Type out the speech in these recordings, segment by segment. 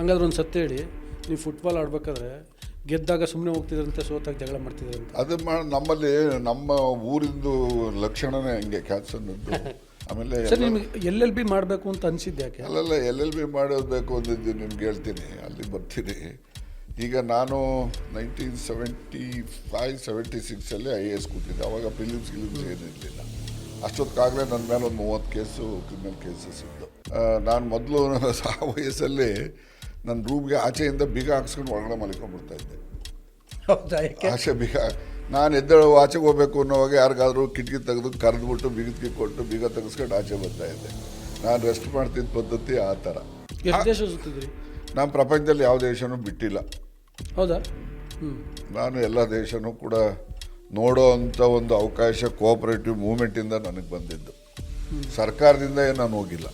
ಹಂಗಾದ್ರೆ ಒಂದು ಸತ್ಯ ಹೇಳಿ ನೀವು ಫುಟ್ಬಾಲ್ ಆಡ್ಬೇಕಾದ್ರೆ ಗೆದ್ದಾಗ ಸುಮ್ಮನೆ ಹೋಗ್ತಿದ್ರಂತೆ ಸೋತಾಗ ಜಗಳ ಮಾಡ್ತಿದ್ರಂತೆ ಅದು ಮಾ ನಮ್ಮಲ್ಲಿ ನಮ್ಮ ಊರಿಂದು ಲಕ್ಷಣನೇ ಹಂಗೆ ಕ್ಯಾಚ್ ಅನ್ನೋದು ಆಮೇಲೆ ಸರ್ ನಿಮಗೆ ಎಲ್ ಎಲ್ ಬಿ ಮಾಡಬೇಕು ಅಂತ ಅನಿಸಿದ್ದೆ ಯಾಕೆ? ಅಲ್ಲಲ್ಲ ಎಲ್ ಎಲ್ ಬಿ ಮಾಡಬೇಕು ಅಂದಿದ್ದು ನಿಮ್ಗೆ ಹೇಳ್ತೀನಿ ಅಲ್ಲಿ ಬರ್ತೀನಿ. ಈಗ ನಾನು ನೈನ್ಟೀನ್ ಸೆವೆಂಟಿ ಫೈವ್ ಸೆವೆಂಟಿ ಸಿಕ್ಸಲ್ಲಿ ಐ ಎ ಎಸ್ ಕೂತಿದ್ದೆ. ಅವಾಗ ಫಿಲಿಮ್ಸ್ ಗಿಲಿಮ್ಸ್ ಏನಿರಲಿಲ್ಲ ಅಷ್ಟೊತ್ತಾಗಲೇ ನನ್ನ ಮೇಲೆ ಒಂದು ಮೂವತ್ತು ಕೇಸು ಕ್ರಿಮಿನಲ್ ಕೇಸಸ್ ಇದ್ದು. ನಾನು ಮೊದಲು ಆ ವಯಸ್ಸಲ್ಲಿ ನನ್ನ ರೂಮ್ಗೆ ಆಚೆಯಿಂದ ಬೀಗ ಹಾಕ್ಸ್ಕೊಂಡು ಒಳಗಡೆ ಮಲ್ಕೊಂಡ್ಬಿಡ್ತಾ ಇದ್ದೆ. ಹೌದಾ ಯಾಕೆ? ಆಚೆ ಬೀಗ ನಾನು ಎದ್ದೇಳು ಆಚೆಗೆ ಹೋಗ್ಬೇಕು ಅನ್ನೋವಾಗ ಯಾರಿಗಾದ್ರೂ ಕಿಟಕಿ ತೆಗೆದು ಕರೆದ್ಬಿಟ್ಟು ಬೀಗಕ್ಕೆ ಕೊಟ್ಟು ಬೀಗ ತೆಗೆಸ್ಕೊಂಡು ಆಚೆ ಬರ್ತಾ ಇದ್ದೆ. ನಾನು ರೆಸ್ಟ್ ಮಾಡ್ತಿದ್ದ ಪದ್ಧತಿ ಆ ಥರ ಎಷ್ಟು ದೇಶ ಸುತ್ತಿದ್ರಿ? ನಾನು ಪ್ರಪಂಚದಲ್ಲಿ ಯಾವ ದೇಶನೂ ಬಿಟ್ಟಿಲ್ಲ. ಹೌದಾ? ಹ್ಞೂ ನಾನು ಎಲ್ಲ ದೇಶನೂ ಕೂಡ ನೋಡೋ ಅಂಥ ಒಂದು ಅವಕಾಶ ಕೋಆಪರೇಟಿವ್ ಮೂಮೆಂಟಿಂದ ನನಗೆ ಬಂದಿದ್ದು. ಸರ್ಕಾರದಿಂದ ಏನು ನಾನು ಹೋಗಿಲ್ಲ.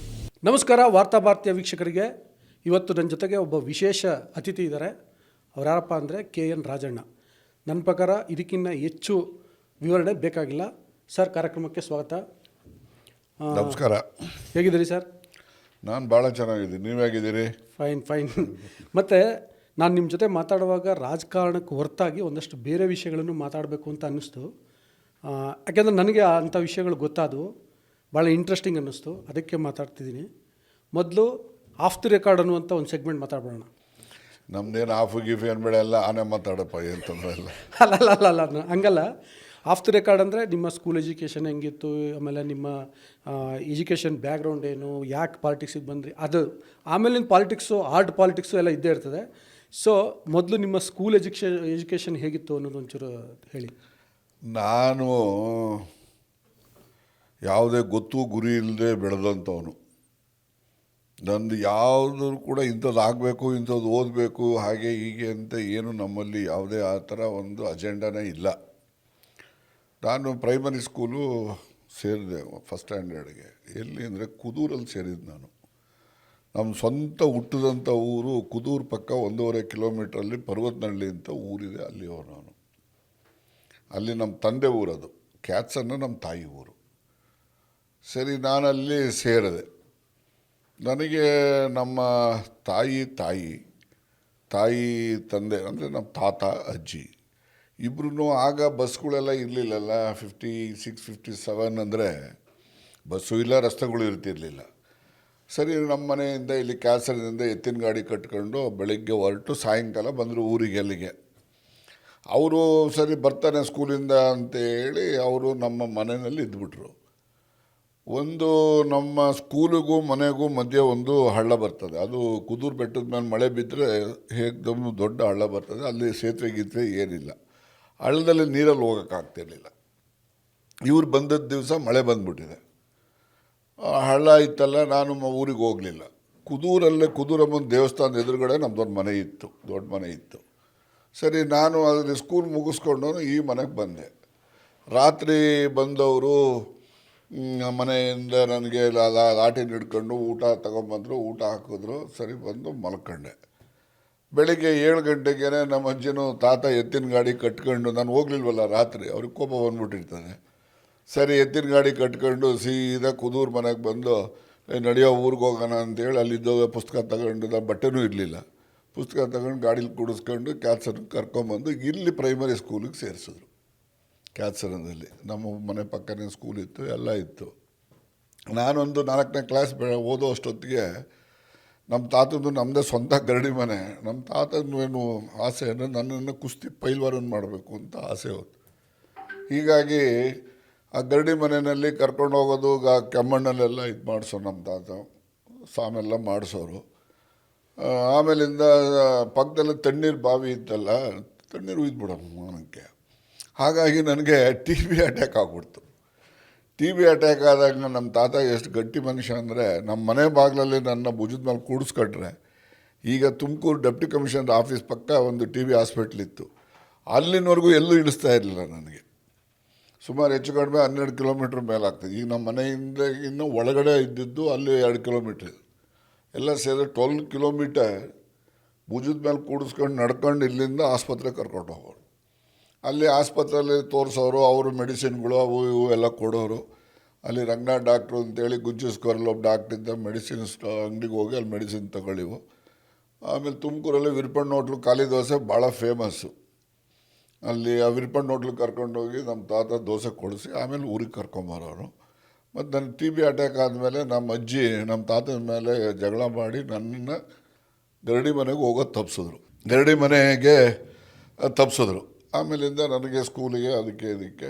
ನಮಸ್ಕಾರ ವಾರ್ತಾ ಭಾರತೀಯ ವೀಕ್ಷಕರಿಗೆ. ಇವತ್ತು ನನ್ನ ಜೊತೆಗೆ ಒಬ್ಬ ವಿಶೇಷ ಅತಿಥಿ ಇದ್ದಾರೆ. ಅವ್ರು ಯಾರಪ್ಪ ಅಂದರೆ ಕೆ ಎನ್ ರಾಜಣ್ಣ. ನನ್ನ ಪ್ರಕಾರ ಇದಕ್ಕಿಂತ ಹೆಚ್ಚು ವಿವರಣೆ ಬೇಕಾಗಿಲ್ಲ. ಸರ್ ಕಾರ್ಯಕ್ರಮಕ್ಕೆ ಸ್ವಾಗತ. ಆ, ನಮಸ್ಕಾರ. ಹೇಗಿದ್ದೀರಿ ಸರ್? ನಾನು ಭಾಳ ಚೆನ್ನಾಗಿದ್ದೀನಿ. ನೀವು ಹೇಗಿದ್ದೀರಿ? Fine fine. ಮತ್ತು ನಾನು ನಿಮ್ಮ ಜೊತೆ ಮಾತಾಡುವಾಗ ರಾಜಕಾರಣಕ್ಕೆ ಹೊರತಾಗಿ ಒಂದಷ್ಟು ಬೇರೆ ವಿಷಯಗಳನ್ನು ಮಾತಾಡಬೇಕು ಅಂತ ಅನ್ನಿಸ್ತು. ಆ, ಯಾಕೆಂದರೆ ನನಗೆ ಅಂಥ ವಿಷಯಗಳು ಗೊತ್ತಾದವು. ಭಾಳ ಇಂಟ್ರೆಸ್ಟಿಂಗ್ ಅನ್ನಿಸ್ತು. ಅದಕ್ಕೆ ಮಾತಾಡ್ತಿದ್ದೀನಿ. ಮೊದಲು ಆಫ್ ದಿ ರೆಕಾರ್ಡ್ ಅನ್ನುವಂಥ ಒಂದು ಸೆಗ್ಮೆಂಟ್ ಮಾತಾಡೋಣ ನಮ್ದೇನು ಆಫ್ ಗಿಫ್ ಏನು ಬೇಡ ಎಲ್ಲ ಆನೆ ಮಾತಾಡಪ್ಪ ಏನು ತೊಂದರೆ ಇಲ್ಲ. ಅಲ್ಲ ಅಲ್ಲ ಅಲ್ಲ ಹಂಗಲ್ಲ. ಆಫ್ ದಿ ರೆಕಾರ್ಡ್ ಅಂದರೆ ನಿಮ್ಮ ಸ್ಕೂಲ್ ಎಜುಕೇಷನ್ ಹೆಂಗಿತ್ತು ಆಮೇಲೆ ನಿಮ್ಮ ಎಜುಕೇಷನ್ ಬ್ಯಾಕ್ಗ್ರೌಂಡ್ ಏನು ಯಾಕೆ ಪಾಲಿಟಿಕ್ಸಿಗೆ ಬಂದ್ರಿ? ಅದು ಆಮೇಲಿನ ಪಾಲಿಟಿಕ್ಸು ಆರ್ಟ್ ಪಾಲಿಟಿಕ್ಸು ಎಲ್ಲ ಇದ್ದೇ ಇರ್ತದೆ. ಸೊ ಮೊದಲು ನಿಮ್ಮ ಸ್ಕೂಲ್ ಎಜುಕೇಷನ್ ಎಜುಕೇಷನ್ ಹೇಗಿತ್ತು ಅನ್ನೋದು ಒಂಚೂರು ಹೇಳಿ. ನಾನು ಯಾವುದೇ ಗೊತ್ತು ಗುರಿ ಇಲ್ಲದೆ ಬೆಳೆದಂಥವನು. ನಂದು ಯಾವುದೂ ಕೂಡ ಇಂಥದ್ದು ಆಗಬೇಕು, ಇಂಥದ್ದು ಓದಬೇಕು, ಹಾಗೆ ಹೀಗೆ ಅಂತ ಏನು ನಮ್ಮಲ್ಲಿ ಯಾವುದೇ ಆ ಥರ ಒಂದು ಅಜೆಂಡಾನೇ ಇಲ್ಲ. ನಾನು ಪ್ರೈಮರಿ ಸ್ಕೂಲು ಸೇರಿದೆ ಫಸ್ಟ್ ಸ್ಟ್ಯಾಂಡರ್ಡ್ಗೆ. ಎಲ್ಲಿ ಅಂದರೆ ಕುದೂರಲ್ಲಿ ಸೇರಿದ್ದು ನಾನು. ನಮ್ಮ ಸ್ವಂತ ಹುಟ್ಟಿದಂಥ ಊರು ಕುದೂರು ಪಕ್ಕ ಒಂದೂವರೆ ಕಿಲೋಮೀಟ್ರಲ್ಲಿ ಪರ್ವತನಹಳ್ಳಿ ಅಂತ ಊರಿದೆ, ಅಲ್ಲಿಯವರು ನಾನು. ಅಲ್ಲಿ ನಮ್ಮ ತಂದೆ ಊರದು. ಕ್ಯಾತ್ಸನ್ನು ನಮ್ಮ ತಾಯಿ ಊರು. ಸರಿ, ನಾನಲ್ಲಿ ಸೇರಿದೆ. ನನಗೆ ನಮ್ಮ ತಾಯಿ ತಾಯಿ ತಾಯಿ, ತಂದೆ, ಅಂದರೆ ನಮ್ಮ ತಾತ, ಅಜ್ಜಿ ಇಬ್ಬರೂ ಆಗ ಬಸ್ಗಳೆಲ್ಲ ಇರಲಿಲ್ಲಲ್ಲ ಫಿಫ್ಟಿ ಸಿಕ್ಸ್ ಫಿಫ್ಟಿ ಸೆವೆನ್ ಅಂದರೆ ಬಸ್ಸು ಇಲ್ಲ, ರಸ್ತೆಗಳು ಇರ್ತಿರಲಿಲ್ಲ. ಸರಿ, ನಮ್ಮ ಮನೆಯಿಂದ ಇಲ್ಲಿ ಕ್ಯಾಸರದಿಂದ ಎತ್ತಿನ ಗಾಡಿ ಕಟ್ಕೊಂಡು ಬೆಳಗ್ಗೆ ಹೊರಟು ಸಾಯಂಕಾಲ ಬಂದರು ಊರಿಗೆ, ಅಲ್ಲಿಗೆ. ಅವರು ಸರಿ ಬರ್ತಾನೆ ಸ್ಕೂಲಿಂದ ಅಂತೇಳಿ ಅವರು ನಮ್ಮ ಮನೆಯಲ್ಲಿ ಇದ್ಬಿಟ್ರು. ಒಂದು ನಮ್ಮ ಸ್ಕೂಲಿಗೂ ಮನೆಗೂ ಮಧ್ಯೆ ಒಂದು ಹಳ್ಳ ಬರ್ತದೆ. ಅದು ಕುದೂರು ಬೆಟ್ಟದ ಮೇಲೆ ಮಳೆ ಬಿದ್ದರೆ ಹೇಗೆ ದೊಡ್ಡ ಹಳ್ಳ ಬರ್ತದೆ. ಅಲ್ಲಿ ಸೇತುವೆ ಗೀತುವೆ ಏನಿಲ್ಲ. ಹಳ್ಳದಲ್ಲಿ ನೀರಲ್ಲಿ ಹೋಗೋಕ್ಕಾಗ್ತಿರಲಿಲ್ಲ. ಇವ್ರು ಬಂದದ್ದು ದಿವಸ ಮಳೆ ಬಂದ್ಬಿಟ್ಟಿದೆ. ಹಳ್ಳ ಇತ್ತಲ್ಲ, ನಾನು ಊರಿಗೆ ಹೋಗಲಿಲ್ಲ. ಕುದೂರಲ್ಲೇ ಕುದೂರಮ್ಮನ ದೇವಸ್ಥಾನದ ಎದುರುಗಡೆ ನಮ್ಮದೊಂದು ಮನೆ ಇತ್ತು, ದೊಡ್ಡ ಮನೆ ಇತ್ತು. ಸರಿ, ನಾನು ಅದರಲ್ಲಿ ಸ್ಕೂಲ್ ಮುಗಿಸ್ಕೊಂಡು ಈ ಮನೆಗೆ ಬಂದೆ. ರಾತ್ರಿ ಬಂದವರು ಮನೆಯಿಂದ ನನಗೆ ಲಾ- ಲಾ- ಹಿಡ್ಕೊಂಡು ಊಟ ತಗೊಂಬಂದರು ಊಟ ಹಾಕಿದ್ರು ಸರಿ ಬಂದು ಮಲ್ಕೊಂಡೆ. ಬೆಳಿಗ್ಗೆ ಏಳು ಗಂಟೆಗೆ ನಮ್ಮ ಅಜ್ಜಿನೂ ತಾತ ಎತ್ತಿನ ಗಾಡಿ ಕಟ್ಕೊಂಡು ನಾನು ಹೋಗ್ಲಿಲ್ವಲ್ಲ ರಾತ್ರಿ ಅವ್ರಿಗೆ ಕೋಪ ಬಂದ್ಬಿಟ್ಟಿರ್ತಾನೆ ಸರಿ ಎತ್ತಿನ ಗಾಡಿ ಕಟ್ಕೊಂಡು ಸೀದಾ ಕುದೂರು ಮನೆಗೆ ಬಂದು "ಏ, ನಡೆಯೋ ಊರಿಗೆ ಹೋಗೋಣ ಅಂತೇಳಿ ಅಲ್ಲಿದ್ದ ಪುಸ್ತಕ ತಗೊಂಡು ನಾನು ಬಟ್ಟೆನೂ ಇರಲಿಲ್ಲ. ಪುಸ್ತಕ ತಗೊಂಡು ಗಾಡೀಲಿ ಕುಡಿಸ್ಕೊಂಡು ಕ್ಯಾತ್ಸರ್ ಕರ್ಕೊಂಬಂದು ಇಲ್ಲಿ ಪ್ರೈಮರಿ ಸ್ಕೂಲಿಗೆ ಸೇರಿಸಿದ್ರು. ಕ್ಯಾತ್ಸರದಲ್ಲಿ ನಮ್ಮ ಮನೆ ಪಕ್ಕನೇ ಸ್ಕೂಲ್ ಇತ್ತು, ಎಲ್ಲ ಇತ್ತು. ನಾನೊಂದು ನಾಲ್ಕನೇ ಕ್ಲಾಸ್ ಓದೋ ಅಷ್ಟೊತ್ತಿಗೆ ನಮ್ಮ ತಾತಂದು ನಮ್ಮದೇ ಸ್ವಂತ ಗರಡಿ ಮನೆ. ನಮ್ಮ ತಾತನು ಆಸೆ ಅಂದರೆ ನನ್ನನ್ನು ಕುಸ್ತಿ ಪೈಲ್ವಾರನ್ ಮಾಡಬೇಕು ಅಂತ ಆಸೆ ಹೊತ್ತು. ಹೀಗಾಗಿ ಆ ಗರಡಿ ಮನೆಯಲ್ಲಿ ಕರ್ಕೊಂಡು ಹೋಗೋದು ಗ ಕೆಮ್ಮಣ್ಣಲ್ಲೆಲ್ಲ ಇದು ಮಾಡಿಸೋ ನಮ್ಮ ತಾತ. ಸಾಮೆಲ್ಲ ಮಾಡಿಸೋರು. ಆಮೇಲಿಂದ ಪಕ್ಕದಲ್ಲಿ ತಣ್ಣೀರು ಬಾವಿ ಇತ್ತಲ್ಲ, ತಣ್ಣೀರು ಉಯ್ದ್ಬಿಡೋದು ನನಗೆ ಹಾಗಾಗಿ ನನಗೆ ಟಿ ಬಿ ಅಟ್ಯಾಕ್ ಆಗ್ಬಿಡ್ತು. ಟಿ ಬಿ ಅಟ್ಯಾಕ್ ಆದಾಗ ನಮ್ಮ ತಾತ ಎಷ್ಟು ಗಟ್ಟಿ ಮನುಷ್ಯ ಅಂದರೆ ನಮ್ಮ ಮನೆ ಬಾಗಿಲಲ್ಲಿ ನನ್ನ ಭುಜದ ಮೇಲೆ ಕೂಡಿಸ್ಕೊಂಡ್ರೆ ಈಗ ತುಮಕೂರು ಡೆಪ್ಟಿ ಕಮಿಷನರ್ ಆಫೀಸ್ ಪಕ್ಕ ಒಂದು ಟಿ ಬಿ ಹಾಸ್ಪಿಟ್ಲ್ ಇತ್ತು. ಅಲ್ಲಿನವರೆಗೂ ಎಲ್ಲೂ ಇಳಿಸ್ತಾ ಇರಲಿಲ್ಲ ನನಗೆ. ಸುಮಾರು ಹೆಚ್ಚು ಕಡಿಮೆ ಹನ್ನೆರಡು ಕಿಲೋಮೀಟ್ರ್ ಮೇಲಾಗ್ತದೆ ಈಗ ನಮ್ಮ ಮನೆಯಿಂದ ಇನ್ನೂ ಒಳಗಡೆ ಇದ್ದಿದ್ದು ಅಲ್ಲಿ ಎರಡು ಕಿಲೋಮೀಟ್ರ್. ಎಲ್ಲ ಸೇರಿ ಟ್ವೆಲ್ ಕಿಲೋಮೀಟರ್ ಭುಜದ ಮೇಲೆ ಕೂಡಿಸ್ಕೊಂಡು ನಡ್ಕೊಂಡು ಇಲ್ಲಿಂದ ಆಸ್ಪತ್ರೆಗೆ ಕರ್ಕೊಂಡು ಹೋಗೋರು. ಅಲ್ಲಿ ಆಸ್ಪತ್ರೆಯಲ್ಲಿ ತೋರಿಸೋರು, ಅವರು ಮೆಡಿಸಿನ್ಗಳು ಅವು ಇವು ಎಲ್ಲ ಕೊಡೋರು. ಅಲ್ಲಿ ರಂಗನಾಥ್ ಡಾಕ್ಟ್ರು ಅಂತೇಳಿ ಗುಜ್ಜಿಸ್ಕೋರಲ್ಲಿ ಒಬ್ಬ ಡಾಕ್ಟ್ರಿಂದ ಮೆಡಿಸಿನ್ ಅಂಗಡಿಗೆ ಹೋಗಿ ಅಲ್ಲಿ ಮೆಡಿಸಿನ್ ತಗೊಳ್ಳಿವು. ಆಮೇಲೆ ತುಮಕೂರಲ್ಲಿ ವಿರ್ಪಣ್ಣ ಹೋಟ್ಲು ಖಾಲಿ ದೋಸೆ ಭಾಳ ಫೇಮಸ್ಸು. ಅಲ್ಲಿ ಆ ವಿರ್ಪಣ್ಣ ಹೋಟ್ಲಿಗೆ ಕರ್ಕೊಂಡೋಗಿ ನಮ್ಮ ತಾತ ದೋಸೆ ಕೊಡಿಸಿ, ಆಮೇಲೆ ಊರಿಗೆ ಕರ್ಕೊಂಬರೋರು ಮತ್ತು ನನ್ನ ಟಿ ಬಿ ಅಟ್ಯಾಕ್ ಆದಮೇಲೆ ನಮ್ಮ ಅಜ್ಜಿ ನಮ್ಮ ತಾತನ ಮೇಲೆ ಜಗಳ ಮಾಡಿ ನನ್ನನ್ನು ಗರಡಿ ಮನೆಗೆ ಹೋಗೋದು ತಪ್ಪಿಸಿದ್ರು ಗರಡಿ ಮನೆಗೆ ತಪ್ಪಿಸಿದ್ರು ಆಮೇಲಿಂದ ನನಗೆ ಸ್ಕೂಲಿಗೆ ಅದಕ್ಕೆ ಇದಕ್ಕೆ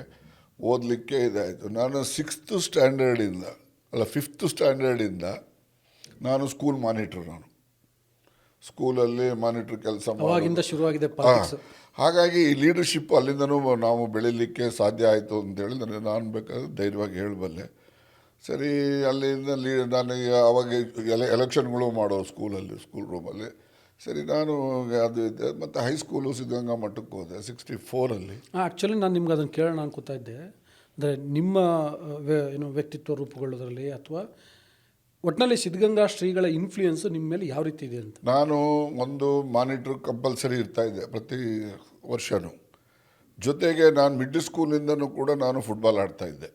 ಓದಲಿಕ್ಕೆ ಇದಾಯಿತು. ನಾನು ಸಿಕ್ಸ್ತ್ ಸ್ಟ್ಯಾಂಡರ್ಡಿಂದ ಅಲ್ಲ ಫಿಫ್ತ್ ಸ್ಟ್ಯಾಂಡರ್ಡಿಂದ ನಾನು ಸ್ಕೂಲ್ ಮಾನಿಟ್ರ್ ನಾನು. ಸ್ಕೂಲಲ್ಲಿ ಮಾನಿಟ್ರ್ ಕೆಲಸ ಶುರುವಾಗಿದೆ ಹಾಗಾಗಿ ಈ ಲೀಡರ್ಶಿಪ್ ಅಲ್ಲಿಂದನೂ ನಾವು ಬೆಳೀಲಿಕ್ಕೆ ಸಾಧ್ಯ ಆಯಿತು ಅಂತೇಳಿ ನನಗೆ ನಾನು ಬೇಕಾದ್ರೆ ಧೈರ್ಯವಾಗಿ ಹೇಳಬಲ್ಲೆ. ಸರಿ ಅಲ್ಲಿಂದ ಲೀ ನನಗೆ ಅವಾಗ ಎಲೆ ಎಲೆಕ್ಷನ್ಗಳು ಮಾಡೋ ಸ್ಕೂಲಲ್ಲಿ ಸ್ಕೂಲ್ ರೂಮಲ್ಲಿ ಸರಿ ನಾನು ಅದು ಇದ್ದೆ ಮತ್ತು ಹೈಸ್ಕೂಲು ಸಿದ್ಧಗಂಗಾ ಮಠಕ್ಕೆ ಹೋದೆ ಸಿಕ್ಸ್ಟಿ ಫೋರಲ್ಲಿ ಆ್ಯಕ್ಚುಲಿ ನಾನು ನಿಮ್ಗೆ ಅದನ್ನು ಕೇಳೋಣ ಅನ್ಕೋತಾ ಇದ್ದೆ. ಅಂದರೆ ನಿಮ್ಮ ಏನು ವ್ಯಕ್ತಿತ್ವ ರೂಪುಗೊಳ್ಳೋದ್ರಲ್ಲಿ ಅಥವಾ ಒಟ್ಟಿನಲ್ಲಿ ಸಿದ್ಧಗಂಗಾ ಶ್ರೀಗಳ ಇನ್ಫ್ಲೂಯೆನ್ಸ್ ನಿಮ್ಮ ಮೇಲೆ ಯಾವ ರೀತಿ ಇದೆ ಅಂತ? ನಾನು ಒಂದು ಮಾನಿಟ್ರ್ ಕಂಪಲ್ಸರಿ ಇರ್ತಾ ಇದ್ದೆ ಪ್ರತಿ ವರ್ಷವೂ ಜೊತೆಗೆ ನಾನು ಮಿಡ್ಲ್ ಸ್ಕೂಲಿಂದನೂ ಕೂಡ ನಾನು ಫುಟ್ಬಾಲ್ ಆಡ್ತಾ ಇದ್ದೆ.